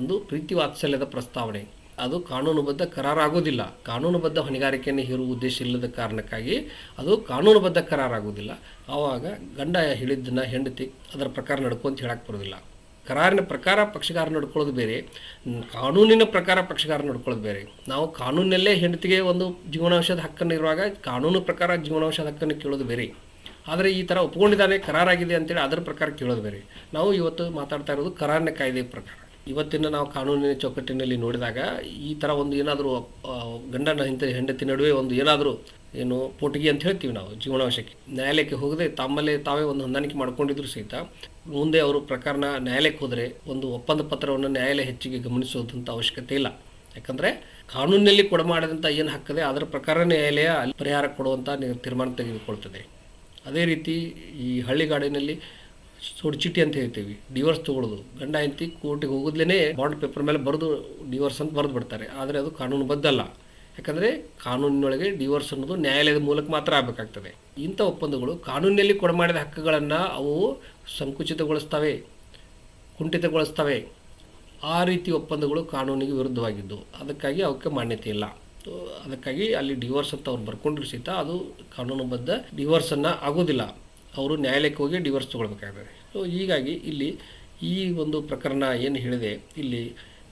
ಒಂದು ಪ್ರೀತಿ ವಾತ್ಸಲ್ಯದ ಪ್ರಸ್ತಾವನೆ. ಅದು ಕಾನೂನುಬದ್ಧ ಕರಾರಾಗೋದಿಲ್ಲ. ಕಾನೂನುಬದ್ಧ ಹೊಣೆಗಾರಿಕೆಯನ್ನು ಹೇರುವ ಉದ್ದೇಶ ಇಲ್ಲದ ಕಾರಣಕ್ಕಾಗಿ ಅದು ಕಾನೂನುಬದ್ಧ ಕರಾರಾಗೋದಿಲ್ಲ. ಆವಾಗ ಗಂಡ ಹೇಳಿದ್ದನ್ನು ಹೆಂಡತಿ ಅದರ ಪ್ರಕಾರ ನಡ್ಕೊಂತ ಹೇಳಕ್ಕೆ ಬರೋದಿಲ್ಲ. ಕರಾರಿನ ಪ್ರಕಾರ ಪಕ್ಷಗಾರ ನಡ್ಕೊಳ್ಳೋದು ಬೇರೆ, ಕಾನೂನಿನ ಪ್ರಕಾರ ಪಕ್ಷಗಾರ ನಡ್ಕೊಳ್ಳೋದು ಬೇರೆ. ನಾವು ಕಾನೂನಲ್ಲೇ ಹೆಂಡತಿಗೆ ಒಂದು ಜೀವನಾಂಶದ ಹಕ್ಕನ್ನು ಇರುವಾಗ ಕಾನೂನು ಪ್ರಕಾರ ಜೀವನಾಂಶದ ಹಕ್ಕನ್ನು ಕೇಳೋದು ಬೇರೆ. ಆದರೆ ಈ ಥರ ಒಪ್ಕೊಂಡಿದ್ದಾನೆ, ಕರಾರಾಗಿದೆ ಅಂತೇಳಿ ಅದರ ಪ್ರಕಾರ ಕೇಳೋದು ಬೇರೆ. ನಾವು ಇವತ್ತು ಮಾತಾಡ್ತಾ ಇರೋದು ಕರಾರಿನ ಕಾಯ್ದೆ ಪ್ರಕಾರ. ಇವತ್ತಿನ ನಾವು ಕಾನೂನಿನ ಚೌಕಟ್ಟಿನಲ್ಲಿ ನೋಡಿದಾಗ ಈ ಥರ ಒಂದು ಏನಾದರೂ ಗಂಡನ ಹಿಂತ ಹೆಂಡತಿ ನಡುವೆ ಒಂದು ಏನಾದರೂ ಏನು ಪೋಟಿಗೆ ಅಂತ ಹೇಳ್ತೀವಿ ನಾವು ಜೀವನಾವಶ್ಯಕ್ಕೆ ನ್ಯಾಯಾಲಯಕ್ಕೆ ಹೋಗದೆ ತಮ್ಮಲ್ಲೇ ತಾವೇ ಒಂದು ಹೊಂದಾಣಿಕೆ ಮಾಡ್ಕೊಂಡಿದ್ರು ಸಹಿತ ಮುಂದೆ ಅವರು ಪ್ರಕರಣ ನ್ಯಾಯಾಲಯಕ್ಕೆ ಹೋದರೆ ಒಂದು ಒಪ್ಪಂದ ಪತ್ರವನ್ನು ನ್ಯಾಯಾಲಯ ಹೆಚ್ಚಿಗೆ ಗಮನಿಸೋದಂಥ ಅವಶ್ಯಕತೆ ಇಲ್ಲ. ಯಾಕಂದರೆ ಕಾನೂನಿನಲ್ಲಿ ಕೊಡಮಾಡಿದಂಥ ಏನು ಹಕ್ಕದೆ ಅದರ ಪ್ರಕಾರ ನ್ಯಾಯಾಲಯ ಪರಿಹಾರ ಕೊಡುವಂಥ ತೀರ್ಮಾನ ತೆಗೆದುಕೊಳ್ತದೆ. ಅದೇ ರೀತಿ ಈ ಹಳ್ಳಿಗಾಡಿನಲ್ಲಿ ಸುಡು ಚೀಟಿ ಅಂತ ಹೇಳ್ತೀವಿ. ಡಿವೋರ್ಸ್ ತೊಗೊಳ್ಳೋದು ಗಂಡ, ಹೆಂಡತಿ ಕೋರ್ಟಿಗೆ ಹೋಗೋದ್ಲೇ ಬಾಂಡ್ ಪೇಪರ್ ಮೇಲೆ ಬರೆದು ಡಿವೋರ್ಸ್ ಅಂತ ಬರೆದು ಬಿಡ್ತಾರೆ. ಆದರೆ ಅದು ಕಾನೂನುಬದ್ಧ ಅಲ್ಲ. ಯಾಕಂದರೆ ಕಾನೂನಿನೊಳಗೆ ಡಿವೋರ್ಸ್ ಅನ್ನೋದು ನ್ಯಾಯಾಲಯದ ಮೂಲಕ ಮಾತ್ರ ಆಗಬೇಕಾಗ್ತದೆ. ಇಂಥ ಒಪ್ಪಂದಗಳು ಕಾನೂನಿನಲ್ಲಿ ಕೊಡಮಾಡಿದ ಹಕ್ಕುಗಳನ್ನು ಅವು ಸಂಕುಚಿತಗೊಳಿಸ್ತವೆ, ಕುಂಠಿತಗೊಳಿಸ್ತವೆ. ಆ ರೀತಿ ಒಪ್ಪಂದಗಳು ಕಾನೂನಿಗೆ ವಿರುದ್ಧವಾಗಿದ್ದು. ಅದಕ್ಕಾಗಿ ಅವಕ್ಕೆ ಮಾನ್ಯತೆ ಇಲ್ಲ. ಅದಕ್ಕಾಗಿ ಅಲ್ಲಿ ಡಿವೋರ್ಸ್ ಅಂತ ಅವ್ರು ಬರ್ಕೊಂಡ್ರು ಸಹಿತ ಅದು ಕಾನೂನುಬದ್ಧ ಡಿವೋರ್ಸನ್ನು ಆಗೋದಿಲ್ಲ. ಅವರು ನ್ಯಾಯಾಲಯಕ್ಕೆ ಹೋಗಿ ಡಿವೋರ್ಸ್ ತೊಗೊಳ್ಬೇಕಾಗ್ತದೆ. ಸೊ ಹೀಗಾಗಿ ಇಲ್ಲಿ ಈ ಒಂದು ಪ್ರಕರಣ ಏನು ಹೇಳಿದೆ, ಇಲ್ಲಿ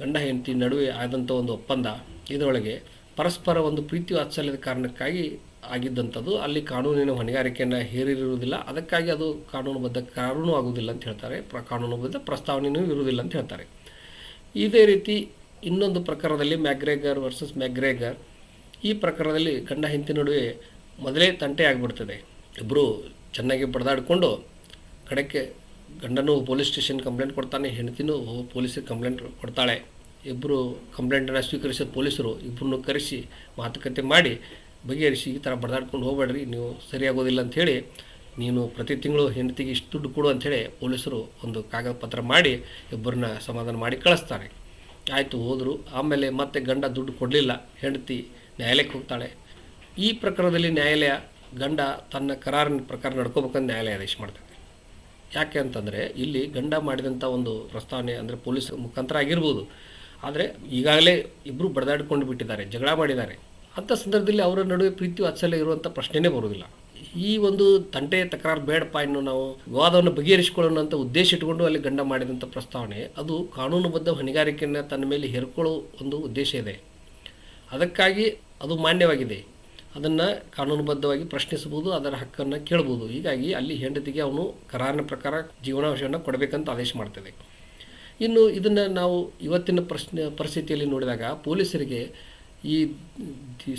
ಗಂಡ ಹೆಂಡತಿ ನಡುವೆ ಆದಂಥ ಒಂದು ಒಪ್ಪಂದ, ಇದರೊಳಗೆ ಪರಸ್ಪರ ಒಂದು ಪ್ರೀತಿ ವಾತ್ಸಲ್ಯದ ಕಾರಣಕ್ಕಾಗಿ ಆಗಿದ್ದಂಥದ್ದು, ಅಲ್ಲಿ ಕಾನೂನಿನ ಹೊಣೆಗಾರಿಕೆಯನ್ನು ಹೇರಿರುವುದಿಲ್ಲ, ಅದಕ್ಕಾಗಿ ಅದು ಕಾನೂನುಬದ್ಧ ಕಾನೂನು ಆಗುವುದಿಲ್ಲ ಅಂತ ಹೇಳ್ತಾರೆ. ಪ್ರ, ಕಾನೂನುಬದ್ಧ ಪ್ರಸ್ತಾವನೆಯೂ ಇರುವುದಿಲ್ಲ ಅಂತ ಹೇಳ್ತಾರೆ. ಇದೇ ರೀತಿ ಇನ್ನೊಂದು ಪ್ರಕರಣದಲ್ಲಿ ಮ್ಯಾಗ್ರೇಗರ್ ವರ್ಸಸ್ ಮ್ಯಾಗ್ರೇಗರ್ ಈ ಪ್ರಕರಣದಲ್ಲಿ ಗಂಡ ಹೆಂಡತಿ ನಡುವೆ ಮೊದಲೇ ತಂಟೆ ಆಗಿಬಿಡ್ತದೆ ಇಬ್ಬರು ಚೆನ್ನಾಗಿ ಬಡದಾಡಿಕೊಂಡು ಕಡೆಗೆ ಗಂಡನೂ ಪೊಲೀಸ್ ಸ್ಟೇಷನ್ ಕಂಪ್ಲೇಂಟ್ ಕೊಡ್ತಾನೆ, ಹೆಂಡತಿನೂ ಪೊಲೀಸಿಗೆ ಕಂಪ್ಲೇಂಟ್ ಕೊಡ್ತಾಳೆ. ಇಬ್ಬರು ಕಂಪ್ಲೇಂಟನ್ನು ಸ್ವೀಕರಿಸಿದ ಪೊಲೀಸರು ಇಬ್ಬರನ್ನು ಕರೆಸಿ ಮಾತುಕತೆ ಮಾಡಿ ಬಗೆಹರಿಸಿ ಈ ಥರ ಬಡದಾಡ್ಕೊಂಡು ಹೋಗಬೇಡ್ರಿ, ನೀವು ಸರಿಯಾಗೋದಿಲ್ಲ ಅಂಥೇಳಿ ನೀನು ಪ್ರತಿ ತಿಂಗಳು ಹೆಂಡತಿಗೆ ಇಷ್ಟು ದುಡ್ಡು ಕೊಡು ಅಂಥೇಳಿ ಪೊಲೀಸರು ಒಂದು ಕಾಗದ ಪತ್ರ ಮಾಡಿ ಇಬ್ಬರನ್ನ ಸಮಾಧಾನ ಮಾಡಿ ಕಳಿಸ್ತಾರೆ. ಆಯಿತು, ಹೋದರು. ಆಮೇಲೆ ಮತ್ತೆ ಗಂಡ ದುಡ್ಡು ಕೊಡಲಿಲ್ಲ, ಹೆಂಡತಿ ನ್ಯಾಯಾಲಯಕ್ಕೆ ಹೋಗ್ತಾಳೆ. ಈ ಪ್ರಕರಣದಲ್ಲಿ ನ್ಯಾಯಾಲಯ ಗಂಡ ತನ್ನ ಕರಾರಿನ ಪ್ರಕಾರ ನಡ್ಕೋಬೇಕಂತ ನ್ಯಾಯಾಲಯ ಆದೇಶ ಮಾಡ್ತದೆ. ಯಾಕೆ ಅಂತಂದರೆ ಇಲ್ಲಿ ಗಂಡ ಮಾಡಿದಂಥ ಒಂದು ಪ್ರಸ್ತಾವನೆ ಅಂದರೆ ಪೊಲೀಸ್ ಮುಖಾಂತರ ಆಗಿರ್ಬೋದು. ಆದರೆ ಈಗಾಗಲೇ ಇಬ್ಬರು ಬಡದಾಡಿಕೊಂಡು ಬಿಟ್ಟಿದ್ದಾರೆ, ಜಗಳ ಮಾಡಿದ್ದಾರೆ. ಅಂಥ ಸಂದರ್ಭದಲ್ಲಿ ಅವರ ನಡುವೆ ಪ್ರೀತಿ ವಾತ್ಸಲ್ಯ ಇರುವಂಥ ಪ್ರಶ್ನೆನೇ ಬರೋದಿಲ್ಲ ಈ ಒಂದು ತಂಟೆ ತಕರಾರು ಬೇಡಪ್ಪ ಇನ್ನು ನಾವು ವಿವಾದವನ್ನು ಬಗೆಹರಿಸಿಕೊಳ್ಳೋಣ ಉದ್ದೇಶ ಇಟ್ಕೊಂಡು ಅಲ್ಲಿ ಗಂಡ ಮಾಡಿದಂಥ ಪ್ರಸ್ತಾವನೆ, ಅದು ಕಾನೂನುಬದ್ಧ ಹೊಣೆಗಾರಿಕೆಯನ್ನು ತನ್ನ ಮೇಲೆ ಹೇರ್ಕೊಳ್ಳೋ ಒಂದು ಉದ್ದೇಶ ಇದೆ. ಅದಕ್ಕಾಗಿ ಅದು ಮಾನ್ಯವಾಗಿದೆ. ಅದನ್ನು ಕಾನೂನುಬದ್ಧವಾಗಿ ಪ್ರಶ್ನಿಸಬಹುದು, ಅದರ ಹಕ್ಕನ್ನು ಕೇಳ್ಬೋದು ಹೀಗಾಗಿ ಅಲ್ಲಿ ಹೆಂಡತಿಗೆ ಅವನು ಕರಾರಿನ ಪ್ರಕಾರ ಜೀವನಾಂಶವನ್ನು ಕೊಡಬೇಕಂತ ಆದೇಶ ಮಾಡ್ತದೆ ಇನ್ನು ಇದನ್ನು ನಾವು ಇವತ್ತಿನ ಪ್ರಶ್ನೆ, ಪರಿಸ್ಥಿತಿಯಲ್ಲಿ ನೋಡಿದಾಗ ಪೊಲೀಸರಿಗೆ ಈ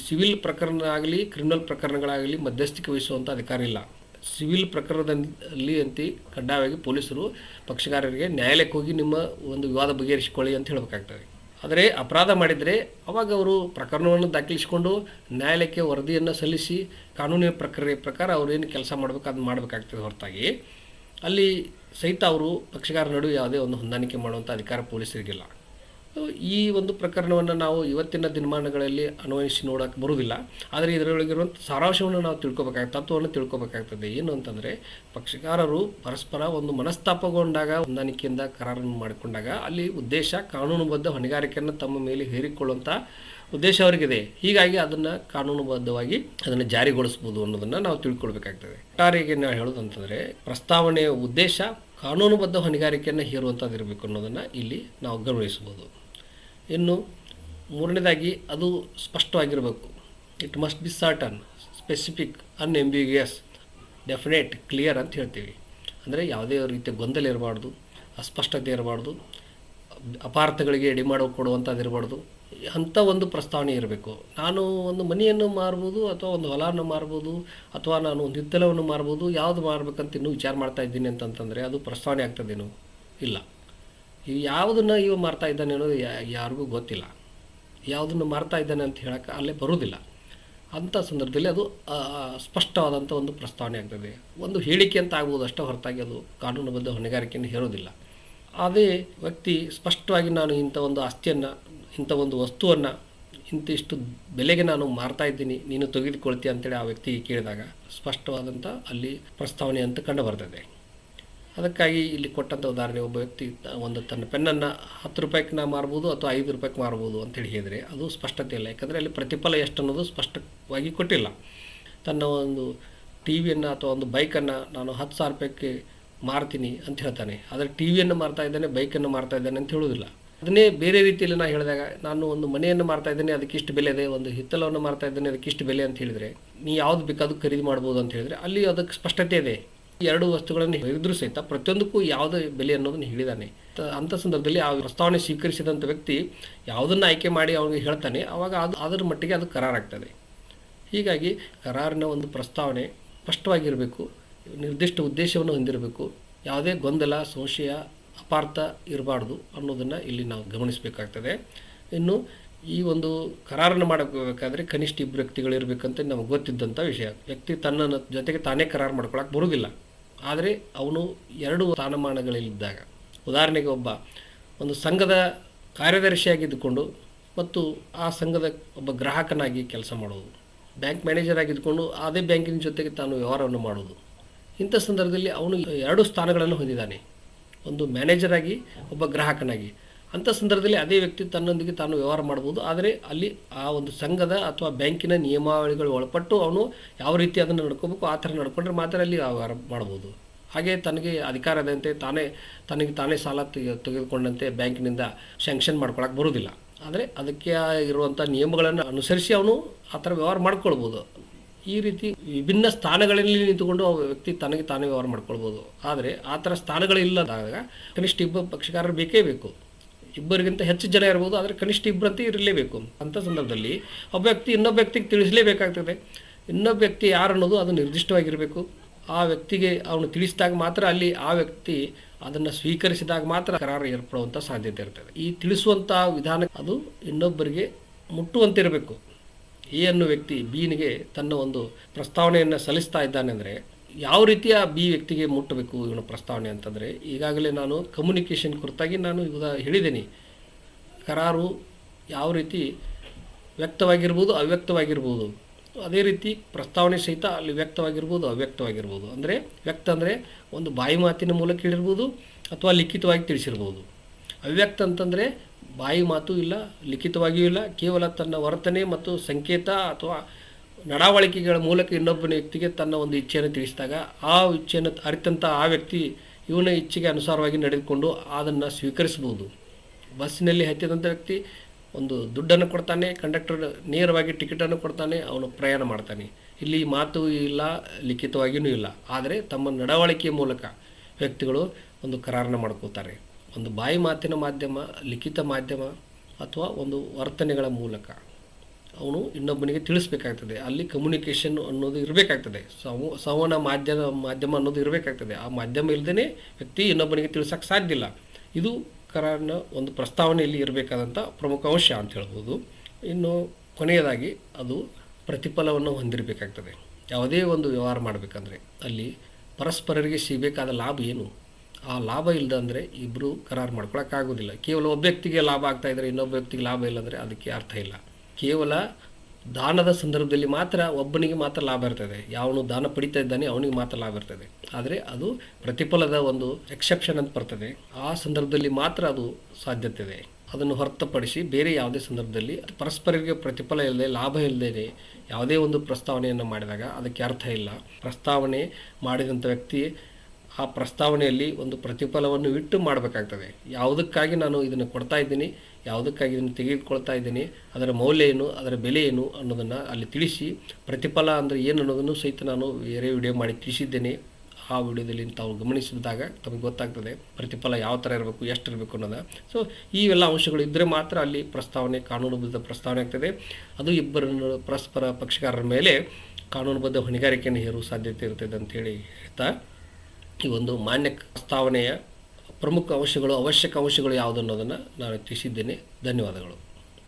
ಸಿವಿಲ್ ಪ್ರಕರಣ ಆಗಲಿ ಕ್ರಿಮಿನಲ್ ಪ್ರಕರಣಗಳಾಗಲಿ ಮಧ್ಯಸ್ಥಿಕೆ ವಹಿಸುವಂಥ ಅಧಿಕಾರ ಇಲ್ಲ. ಸಿವಿಲ್ ಪ್ರಕರಣದಲ್ಲಿ ಅಂತ ಕಡ್ಡಾಯವಾಗಿ ಪೊಲೀಸರು ಪಕ್ಷಗಾರರಿಗೆ ನ್ಯಾಯಾಲಯಕ್ಕೆ ಹೋಗಿ ನಿಮ್ಮ ಒಂದು ವಿವಾದ ಬಗೆಹರಿಸಿಕೊಳ್ಳಿ ಅಂತ ಹೇಳಬೇಕಾಗ್ತದೆ. ಆದರೆ ಅಪರಾಧ ಮಾಡಿದರೆ ಅವಾಗ ಅವರು ಪ್ರಕರಣವನ್ನು ದಾಖಲಿಸಿಕೊಂಡು ನ್ಯಾಯಾಲಯಕ್ಕೆ ವರದಿಯನ್ನು ಸಲ್ಲಿಸಿ ಕಾನೂನಿನ ಪ್ರಕ್ರಿಯೆ ಪ್ರಕಾರ ಅವರು ಏನು ಕೆಲಸ ಮಾಡಬೇಕು ಅದನ್ನು ಮಾಡಬೇಕಾಗ್ತದೆ ಹೊರತಾಗಿ. ಅಲ್ಲಿ ಸಹಿತ ಅವರು ಪಕ್ಷಗಾರ ನಡುವೆ ಯಾವುದೇ ಒಂದು ಹೊಂದಾಣಿಕೆ ಮಾಡುವಂಥ ಅಧಿಕಾರ ಪೊಲೀಸರಿಗಿಲ್ಲ. ಈ ಒಂದು ಪ್ರಕರಣವನ್ನು ನಾವು ಇವತ್ತಿನ ದಿನಮಾನಗಳಲ್ಲಿ ಅನ್ವಯಿಸಿ ನೋಡೋಕೆ ಬರುವುದಿಲ್ಲ. ಆದರೆ ಇದರೊಳಗಿರುವಂಥ ಸಾರಾಂಶವನ್ನು ನಾವು ತಿಳ್ಕೊಬೇಕಾಗ್ತದೆ ತತ್ವವನ್ನು ತಿಳ್ಕೊಬೇಕಾಗ್ತದೆ. ಏನು ಅಂತಂದರೆ, ಪಕ್ಷಕಾರರು ಪರಸ್ಪರ ಒಂದು ಮನಸ್ತಾಪಗೊಂಡಾಗ, ಹೊಂದಾಣಿಕೆಯಿಂದ ಕರಾರನ್ನು ಮಾಡಿಕೊಂಡಾಗ, ಅಲ್ಲಿ ಉದ್ದೇಶ ಕಾನೂನುಬದ್ಧ ಹೊಣೆಗಾರಿಕೆಯನ್ನು ತಮ್ಮ ಮೇಲೆ ಹೇರಿಕೊಳ್ಳುವಂಥ ಉದ್ದೇಶ ಅವರಿಗಿದೆ. ಹೀಗಾಗಿ ಅದನ್ನು ಕಾನೂನುಬದ್ಧವಾಗಿ ಅದನ್ನು ಜಾರಿಗೊಳಿಸ್ಬೋದು ಅನ್ನೋದನ್ನು ನಾವು ತಿಳ್ಕೊಳ್ಬೇಕಾಗ್ತದೆ. ಒಟ್ಟಾರೆಗೆ ನಾವು ಹೇಳೋದಂತಂದರೆ, ಪ್ರಸ್ತಾವನೆಯ ಉದ್ದೇಶ ಕಾನೂನುಬದ್ಧ ಹೊಣೆಗಾರಿಕೆಯನ್ನು ಹೇರುವಂಥದ್ದಿರಬೇಕು ಅನ್ನೋದನ್ನು ಇಲ್ಲಿ ನಾವು ಗಮನಿಸ್ಬೋದು ಇನ್ನು ಮೂರನೇದಾಗಿ ಅದು ಸ್ಪಷ್ಟವಾಗಿರಬೇಕು. It must be certain specific unambiguous definite clear ಅಂತ ಹೇಳ್ತೀವಿ. ಅಂದರೆ ಯಾವುದೇ ರೀತಿಯ ಗೊಂದಲ ಇರಬಾರ್ದು, ಅಸ್ಪಷ್ಟತೆ ಇರಬಾರ್ದು, ಅಪಾರ್ಥಗಳಿಗೆ ಎಡಿ ಮಾಡೋ ಕೊಡುವಂಥದ್ದು ಇರಬಾರ್ದು. ಅಂಥ ಒಂದು ಪ್ರಸ್ತಾವನೆ ಇರಬೇಕು. ನಾನು ಒಂದು ಮನೆಯನ್ನು ಮಾರ್ಬೋದು ಅಥವಾ ಒಂದು ಹೊಲವನ್ನು ಮಾರ್ಬೋದು ಅಥವಾ ನಾನು ಒಂದು ಹಿತ್ತಲವನ್ನು ಮಾರ್ಬೋದು, ಯಾವುದು ಮಾರ್ಬೇಕಂತ ಇನ್ನೂ ವಿಚಾರ ಮಾಡ್ತಾ ಇದ್ದೀನಿ ಅಂತಂತಂದರೆ ಅದು ಪ್ರಸ್ತಾವನೆ ಆಗ್ತದೇನೋ ಇಲ್ಲ. ಇವು ಯಾವುದನ್ನು ಇವು ಮಾರ್ತಾ ಇದ್ದಾನೆ ಅನ್ನೋದು ಯಾರಿಗೂ ಗೊತ್ತಿಲ್ಲ. ಯಾವುದನ್ನು ಮಾರ್ತಾ ಇದ್ದಾನೆ ಅಂತ ಹೇಳೋಕ್ಕೆ ಅಲ್ಲೇ ಬರೋದಿಲ್ಲ ಅಂಥ ಸಂದರ್ಭದಲ್ಲಿ ಅದು ಸ್ಪಷ್ಟವಾದಂಥ ಒಂದು ಪ್ರಸ್ತಾವನೆ ಆಗ್ತದೆ. ಒಂದು ಹೇಳಿಕೆ ಅಂತ ಆಗ್ಬೋದು ಅಷ್ಟೇ ಹೊರತಾಗಿ ಅದು ಕಾನೂನುಬದ್ಧ ಹೊಣೆಗಾರಿಕೆಯನ್ನು ಹೇರೋದಿಲ್ಲ. ಅದೇ ವ್ಯಕ್ತಿ ಸ್ಪಷ್ಟವಾಗಿ ನಾನು ಇಂಥ ಒಂದು ಆಸ್ತಿಯನ್ನು, ಇಂಥ ಒಂದು ವಸ್ತುವನ್ನು, ಇಂತಿಷ್ಟು ಬೆಲೆಗೆ ನಾನು ಮಾರ್ತಾ ಇದ್ದೀನಿ, ನೀನು ತೆಗೆದುಕೊಳ್ತೀಯ ಅಂತೇಳಿ ಆ ವ್ಯಕ್ತಿಗೆ ಕೇಳಿದಾಗ ಸ್ಪಷ್ಟವಾದಂಥ ಅಲ್ಲಿ ಪ್ರಸ್ತಾವನೆ ಅಂತ ಕಂಡು ಬರ್ತದೆ. ಅದಕ್ಕಾಗಿ ಇಲ್ಲಿ ಕೊಟ್ಟಂಥ ಉದಾಹರಣೆ, ಒಬ್ಬ ವ್ಯಕ್ತಿ, ಒಂದು ತನ್ನ ಪೆನ್ನನ್ನು ಹತ್ತು ರೂಪಾಯಿಗೆ ನಾ ಮಾರ್ಬೋದು ಅಥವಾ ಐದು ರೂಪಾಯಿಗೆ ಮಾರ್ಬೋದು ಅಂತೇಳಿ ಹೇಳಿದರೆ ಅದು ಸ್ಪಷ್ಟತೆ ಇಲ್ಲ. ಯಾಕಂದರೆ ಅಲ್ಲಿ ಪ್ರತಿಫಲ ಎಷ್ಟು ಅನ್ನೋದು ಸ್ಪಷ್ಟವಾಗಿ ಕೊಟ್ಟಿಲ್ಲ. ತನ್ನ ಒಂದು ಟಿ ವಿಯನ್ನು ಅಥವಾ ಒಂದು ಬೈಕನ್ನು ನಾನು ಹತ್ತು ಸಾವಿರ ರೂಪಾಯಿಗೆ ಮಾರ್ತೀನಿ ಅಂತ ಹೇಳ್ತಾನೆ. ಆದರೆ ಟಿ ವಿಯನ್ನು ಮಾರ್ತಾ ಇದ್ದಾನೆ, ಬೈಕನ್ನು ಮಾರ್ತಾ ಇದ್ದಾನೆ ಅಂತ ಹೇಳೋದಿಲ್ಲ ಅದನ್ನೇ ಬೇರೆ ರೀತಿಯಲ್ಲಿ ನಾನು ಹೇಳಿದಾಗ, ನಾನು ಒಂದು ಮನೆಯನ್ನು ಮಾರ್ತಾ ಇದ್ದೇನೆ, ಅದಕ್ಕೆ ಇಷ್ಟು ಬೆಲೆ ಇದೆ, ಒಂದು ಹಿತ್ತಲವನ್ನು ಮಾರ್ತಾ ಇದ್ದೇನೆ, ಅದಕ್ಕೆ ಇಷ್ಟು ಬೆಲೆ ಅಂತ ಹೇಳಿದರೆ, ನೀ ಯಾವ್ದು ಬೇಕಾದ್ರೂ ಖರೀದಿ ಮಾಡ್ಬೋದು ಅಂತ ಹೇಳಿದರೆ, ಅಲ್ಲಿ ಅದಕ್ಕೆ ಸ್ಪಷ್ಟತೆ ಇದೆ. ಎರಡು ವಸ್ತುಗಳನ್ನು ಹೇಳಿದ್ರು ಸಹಿತ ಪ್ರತಿಯೊಂದಕ್ಕೂ ಯಾವುದೇ ಬೆಲೆ ಅನ್ನೋದನ್ನು ಹೇಳಿದಾನೆ ಅಂಥ ಸಂದರ್ಭದಲ್ಲಿ ಆ ಪ್ರಸ್ತಾವನೆ ಸ್ವೀಕರಿಸಿದಂಥ ವ್ಯಕ್ತಿ ಯಾವುದನ್ನು ಆಯ್ಕೆ ಮಾಡಿ ಅವನಿಗೆ ಹೇಳ್ತಾನೆ ಆವಾಗ ಅದು ಅದರ ಮಟ್ಟಿಗೆ ಅದು ಕರಾರಾಗ್ತದೆ. ಹೀಗಾಗಿ ಕರಾರಿನ ಒಂದು ಪ್ರಸ್ತಾವನೆ ಸ್ಪಷ್ಟವಾಗಿರಬೇಕು, ನಿರ್ದಿಷ್ಟ ಉದ್ದೇಶವನ್ನು ಹೊಂದಿರಬೇಕು, ಯಾವುದೇ ಗೊಂದಲ, ಸಂಶಯ, ಅಪಾರ್ಥ ಇರಬಾರ್ದು ಅನ್ನೋದನ್ನು ಇಲ್ಲಿ ನಾವು ಗಮನಿಸಬೇಕಾಗ್ತದೆ. ಇನ್ನು ಈ ಒಂದು ಕರಾರನ್ನು ಮಾಡಬೇಕಾದ್ರೆ ಕನಿಷ್ಠ ಇಬ್ಬರು ವ್ಯಕ್ತಿಗಳು ಇರಬೇಕಂತ ನಮಗೆ ಗೊತ್ತಿದ್ದಂಥ ವಿಷಯ. ವ್ಯಕ್ತಿ ತನ್ನ ಜೊತೆಗೆ ತಾನೇ ಕರಾರು ಮಾಡ್ಕೊಳಕ್ಕೆ ಬರೋದಿಲ್ಲ ಆದರೆ ಅವನು ಎರಡು ಸ್ಥಾನಮಾನಗಳಲ್ಲಿದ್ದಾಗ ಉದಾಹರಣೆಗೆ ಒಬ್ಬ ಒಂದು ಸಂಘದ ಕಾರ್ಯದರ್ಶಿಯಾಗಿದ್ದುಕೊಂಡು ಮತ್ತು ಆ ಸಂಘದ ಒಬ್ಬ ಗ್ರಾಹಕನಾಗಿ ಕೆಲಸ ಮಾಡೋದು ಬ್ಯಾಂಕ್ ಮ್ಯಾನೇಜರ್ ಆಗಿದ್ದುಕೊಂಡು ಅದೇ ಬ್ಯಾಂಕಿನ ಜೊತೆಗೆ ತಾನು ವ್ಯವಹಾರವನ್ನು ಮಾಡೋದು ಇಂಥ ಸಂದರ್ಭದಲ್ಲಿ ಅವನು ಎರಡು ಸ್ಥಾನಗಳನ್ನು ಹೊಂದಿದ್ದಾನೆ. ಒಂದು ಮ್ಯಾನೇಜರ್ ಆಗಿ, ಒಬ್ಬ ಗ್ರಾಹಕನಾಗಿ. ಅಂಥ ಸಂದರ್ಭದಲ್ಲಿ ಅದೇ ವ್ಯಕ್ತಿ ತನ್ನೊಂದಿಗೆ ತಾನು ವ್ಯವಹಾರ ಮಾಡ್ಬೋದು ಆದರೆ ಅಲ್ಲಿ ಆ ಒಂದು ಸಂಘದ ಅಥವಾ ಬ್ಯಾಂಕಿನ ನಿಯಮಾವಳಿಗಳು ಒಳಪಟ್ಟು ಅವನು ಯಾವ ರೀತಿ ಅದನ್ನು ನಡ್ಕೋಬೇಕು, ಆ ಥರ ನಡ್ಕೊಂಡ್ರೆ ಮಾತ್ರ ಅಲ್ಲಿ ವ್ಯವಹಾರ ಮಾಡ್ಬೋದು ಹಾಗೆ ತನಗೆ ಅಧಿಕಾರ ಇದಂತೆ ತಾನೇ ತನಗೆ ತಾನೇ ಸಾಲ ತೆಗೆ- ತೆಗೆದುಕೊಂಡಂತೆ ಬ್ಯಾಂಕಿನಿಂದ ಸ್ಯಾಂಕ್ಷನ್ ಮಾಡ್ಕೊಳಕ್ಕೆ ಬರೋದಿಲ್ಲ ಆದರೆ ಅದಕ್ಕೆ ಇರುವಂಥ ನಿಯಮಗಳನ್ನು ಅನುಸರಿಸಿ ಅವನು ಆ ಥರ ವ್ಯವಹಾರ ಮಾಡ್ಕೊಳ್ಬೋದು. ಈ ರೀತಿ ವಿಭಿನ್ನ ಸ್ಥಾನಗಳಲ್ಲಿ ನಿಂತುಕೊಂಡು ಆ ವ್ಯಕ್ತಿ ತನಗೆ ತಾನೇ ವ್ಯವಹಾರ ಮಾಡ್ಕೊಳ್ಬೋದು. ಆದರೆ ಆ ಥರ ಸ್ಥಾನಗಳಿಲ್ಲದಾಗ ಕನಿಷ್ಠ ಇಬ್ಬ ಪಕ್ಷಕಾರರು ಬೇಕೇ ಬೇಕು. ಇಬ್ಬರಿಗಿಂತ ಹೆಚ್ಚು ಜನ ಇರ್ಬೋದು, ಆದರೆ ಕನಿಷ್ಠ ಇಬ್ಬರಂತೆ ಇರಲೇಬೇಕು. ಅಂಥ ಸಂದರ್ಭದಲ್ಲಿ ಒಬ್ಬ ವ್ಯಕ್ತಿ ಇನ್ನೊಬ್ಬ ವ್ಯಕ್ತಿಗೆ ತಿಳಿಸಲೇಬೇಕಾಗ್ತದೆ. ಇನ್ನೊಬ್ಬ ವ್ಯಕ್ತಿ ಯಾರು ಅನ್ನೋದು ಅದು ನಿರ್ದಿಷ್ಟವಾಗಿರಬೇಕು. ಆ ವ್ಯಕ್ತಿಗೆ ಅವನು ತಿಳಿಸಿದಾಗ ಮಾತ್ರ ಅಲ್ಲಿ ಆ ವ್ಯಕ್ತಿ ಅದನ್ನು ಸ್ವೀಕರಿಸಿದಾಗ ಮಾತ್ರ ಕರಾರು ಏರ್ಪಡುವಂಥ ಸಾಧ್ಯತೆ ಇರ್ತದೆ. ಈ ತಿಳಿಸುವಂಥ ವಿಧಾನ ಅದು ಇನ್ನೊಬ್ಬರಿಗೆ ಮುಟ್ಟುವಂತಿರಬೇಕು. ಎ ಅನ್ನೋ ವ್ಯಕ್ತಿ ಬೀನಿಗೆ ತನ್ನ ಒಂದು ಪ್ರಸ್ತಾವನೆಯನ್ನು ಸಲ್ಲಿಸ್ತಾ ಇದ್ದಾನೆ ಅಂದರೆ ಯಾವ ರೀತಿಯ ಬಿ ವ್ಯಕ್ತಿಗೆ ಮುಟ್ಟಬೇಕು ಇವನ ಪ್ರಸ್ತಾವನೆ ಅಂತಂದರೆ, ಈಗಾಗಲೇ ನಾನು ಕಮ್ಯುನಿಕೇಷನ್ ಕುರಿತಾಗಿ ನಾನು ಇವಾಗ ಹೇಳಿದ್ದೀನಿ. ಕರಾರು ಯಾವ ರೀತಿ ವ್ಯಕ್ತವಾಗಿರ್ಬೋದು, ಅವ್ಯಕ್ತವಾಗಿರ್ಬೋದು. ಅದೇ ರೀತಿ ಪ್ರಸ್ತಾವನೆ ಸಹಿತ ಅಲ್ಲಿ ವ್ಯಕ್ತವಾಗಿರ್ಬೋದು, ಅವ್ಯಕ್ತವಾಗಿರ್ಬೋದು. ಅಂದರೆ ವ್ಯಕ್ತ ಅಂದರೆ ಒಂದು ಬಾಯಿ ಮಾತಿನ ಮೂಲಕ ಹೇಳಿರ್ಬೋದು ಅಥವಾ ಲಿಖಿತವಾಗಿ ತಿಳಿಸಿರ್ಬೋದು. ಅವ್ಯಕ್ತ ಅಂತಂದರೆ ಬಾಯಿ ಮಾತು ಇಲ್ಲ, ಲಿಖಿತವಾಗಿಯೂ ಇಲ್ಲ, ಕೇವಲ ತನ್ನ ವರ್ತನೆ ಮತ್ತು ಸಂಕೇತ ಅಥವಾ ನಡವಳಿಕೆಗಳ ಮೂಲಕ ಇನ್ನೊಬ್ಬ ವ್ಯಕ್ತಿಗೆ ತನ್ನ ಒಂದು ಇಚ್ಛೆಯನ್ನು ತಿಳಿಸಿದಾಗ ಆ ಇಚ್ಛೆಯನ್ನು ಅರಿತಂಥ ಆ ವ್ಯಕ್ತಿ ಇವನ ಇಚ್ಛೆಗೆ ಅನುಸಾರವಾಗಿ ನಡೆದುಕೊಂಡು ಅದನ್ನು ಸ್ವೀಕರಿಸ್ಬೋದು ಬಸ್ಸಿನಲ್ಲಿ ಹತ್ತಿದಂಥ ವ್ಯಕ್ತಿ ಒಂದು ದುಡ್ಡನ್ನು ಕೊಡ್ತಾನೆ, ಕಂಡಕ್ಟರ್ ನೇರವಾಗಿ ಟಿಕೆಟನ್ನು ಕೊಡ್ತಾನೆ, ಅವನು ಪ್ರಯಾಣ ಮಾಡ್ತಾನೆ. ಇಲ್ಲಿ ಮಾತು ಇಲ್ಲ ಲಿಖಿತವಾಗಿಯೂ ಇಲ್ಲ. ಆದರೆ ತಮ್ಮ ನಡವಳಿಕೆಯ ಮೂಲಕ ವ್ಯಕ್ತಿಗಳು ಒಂದು ಕರಾರನ್ನು ಮಾಡ್ಕೋತಾರೆ. ಒಂದು ಬಾಯಿ ಮಾತಿನ ಮಾಧ್ಯಮ, ಲಿಖಿತ ಮಾಧ್ಯಮ ಅಥವಾ ಒಂದು ವರ್ತನೆಗಳ ಮೂಲಕ. ಅವನು ಇನ್ನೊಬ್ಬನಿಗೆ ತಿಳಿಸ್ಬೇಕಾಗ್ತದೆ. ಅಲ್ಲಿ ಕಮ್ಯುನಿಕೇಷನ್ ಅನ್ನೋದು ಇರಬೇಕಾಗ್ತದೆ. ಸಂವ ಸಂವಹನ ಮಾಧ್ಯಮ ಮಾಧ್ಯಮ ಅನ್ನೋದು ಇರಬೇಕಾಗ್ತದೆ. ಆ ಮಾಧ್ಯಮ ಇಲ್ಲದೇ ವ್ಯಕ್ತಿ ಇನ್ನೊಬ್ಬನಿಗೆ ತಿಳಿಸೋಕ್ಕೆ ಸಾಧ್ಯ ಇಲ್ಲ. ಇದು ಕರಾರಿನ ಒಂದು ಪ್ರಸ್ತಾವನೆಯಲ್ಲಿ ಇರಬೇಕಾದಂಥ ಪ್ರಮುಖ ಅಂಶ ಅಂತ ಹೇಳ್ಬೋದು. ಇನ್ನು ಕೊನೆಯದಾಗಿ ಅದು ಪ್ರತಿಫಲವನ್ನು ಹೊಂದಿರಬೇಕಾಗ್ತದೆ. ಯಾವುದೇ ಒಂದು ವ್ಯವಹಾರ ಮಾಡಬೇಕಂದ್ರೆ ಅಲ್ಲಿ ಪರಸ್ಪರರಿಗೆ ಸಿಗಬೇಕಾದ ಲಾಭ ಏನು? ಆ ಲಾಭ ಇಲ್ಲದಂದರೆ ಇಬ್ಬರು ಕರಾರು ಮಾಡ್ಕೊಳಕ್ಕಾಗೋದಿಲ್ಲ. ಕೇವಲ ಒಬ್ಬ ವ್ಯಕ್ತಿಗೆ ಲಾಭ ಆಗ್ತಾ ಇದ್ದರೆ ಇನ್ನೊಬ್ಬ ವ್ಯಕ್ತಿಗೆ ಲಾಭ ಇಲ್ಲಂದರೆ ಅದಕ್ಕೆ ಅರ್ಥ ಇಲ್ಲ. ಕೇವಲ ದಾನದ ಸಂದರ್ಭದಲ್ಲಿ ಮಾತ್ರ ಒಬ್ಬನಿಗೆ ಮಾತ್ರ ಲಾಭ ಇರ್ತದೆ. ಯಾವನು ದಾನ ಪಡಿತಾ ಇದ್ದಾನೆ, ಅವನಿಗೆ ಮಾತ್ರ ಲಾಭ ಇರ್ತದೆ. ಆದರೆ ಅದು ಪ್ರತಿಫಲದ ಒಂದು ಎಕ್ಸೆಪ್ಷನ್ ಅಂತ ಬರ್ತದೆ. ಆ ಸಂದರ್ಭದಲ್ಲಿ ಮಾತ್ರ ಅದು ಸಾಧ್ಯತೆ ಇದೆ ಅದನ್ನು ಹೊರತುಪಡಿಸಿ ಬೇರೆ ಯಾವುದೇ ಸಂದರ್ಭದಲ್ಲಿ ಪರಸ್ಪರರಿಗೆ ಪ್ರತಿಫಲ ಇಲ್ಲದೆ, ಲಾಭ ಇಲ್ಲದೆ ಯಾವುದೇ ಒಂದು ಪ್ರಸ್ತಾವನೆಯನ್ನು ಮಾಡಿದಾಗ ಅದಕ್ಕೆ ಅರ್ಥ ಇಲ್ಲ. ಪ್ರಸ್ತಾವನೆ ಮಾಡಿದಂಥ ವ್ಯಕ್ತಿ ಆ ಪ್ರಸ್ತಾವನೆಯಲ್ಲಿ ಒಂದು ಪ್ರತಿಫಲವನ್ನು ಇಟ್ಟು ಮಾಡಬೇಕಾಗ್ತದೆ. ಯಾವುದಕ್ಕಾಗಿ ನಾನು ಇದನ್ನು ಕೊಡ್ತಾ ಇದ್ದೀನಿ? ಯಾವುದಕ್ಕಾಗಿ ಇದನ್ನು ತೆಗೆದುಕೊಳ್ತಾ ಇದ್ದೀನಿ, ಅದರ ಮೌಲ್ಯ ಏನು, ಅದರ ಬೆಲೆ ಏನು ಅನ್ನೋದನ್ನು ಅಲ್ಲಿ ತಿಳಿಸಿ, ಪ್ರತಿಫಲ ಅಂದರೆ ಏನು ಅನ್ನೋದನ್ನು ಸಹಿತ ನಾನು ಬೇರೆ ವಿಡಿಯೋ ಮಾಡಿ ತಿಳಿಸಿದ್ದೇನೆ. ಆ ವಿಡಿಯೋದಲ್ಲಿ ತಾವು ಗಮನಿಸಿದಾಗ ತಮಗೆ ಗೊತ್ತಾಗ್ತದೆ ಪ್ರತಿಫಲ ಯಾವ ಥರ ಇರಬೇಕು, ಎಷ್ಟು ಇರಬೇಕು ಅನ್ನೋದು. ಸೊ ಎಲ್ಲ ಅಂಶಗಳು ಇದ್ದರೆ ಮಾತ್ರ ಅಲ್ಲಿ ಪ್ರಸ್ತಾವನೆ ಕಾನೂನುಬದ್ಧ ಪ್ರಸ್ತಾವನೆ ಆಗ್ತದೆ. ಅದು ಇಬ್ಬರನ್ನು ಪರಸ್ಪರ ಪಕ್ಷಕಾರರ ಮೇಲೆ ಕಾನೂನುಬದ್ಧ ಹೊಣೆಗಾರಿಕೆಯನ್ನು ಹೇರುವ ಸಾಧ್ಯತೆ ಇರ್ತದೆ ಅಂತೇಳಿ ಹೇಳ್ತಾ, ಈ ಒಂದು ಮಾನ್ಯ ಪ್ರಸ್ತಾವನೆಯ ಪ್ರಮುಖ ಅಂಶಗಳು ಅವಶ್ಯಕ ಅಂಶಗಳು ಯಾವುದು ಅನ್ನೋದನ್ನು ನಾನು ತಿಳಿಸಿದ್ದೇನೆ. ಧನ್ಯವಾದಗಳು.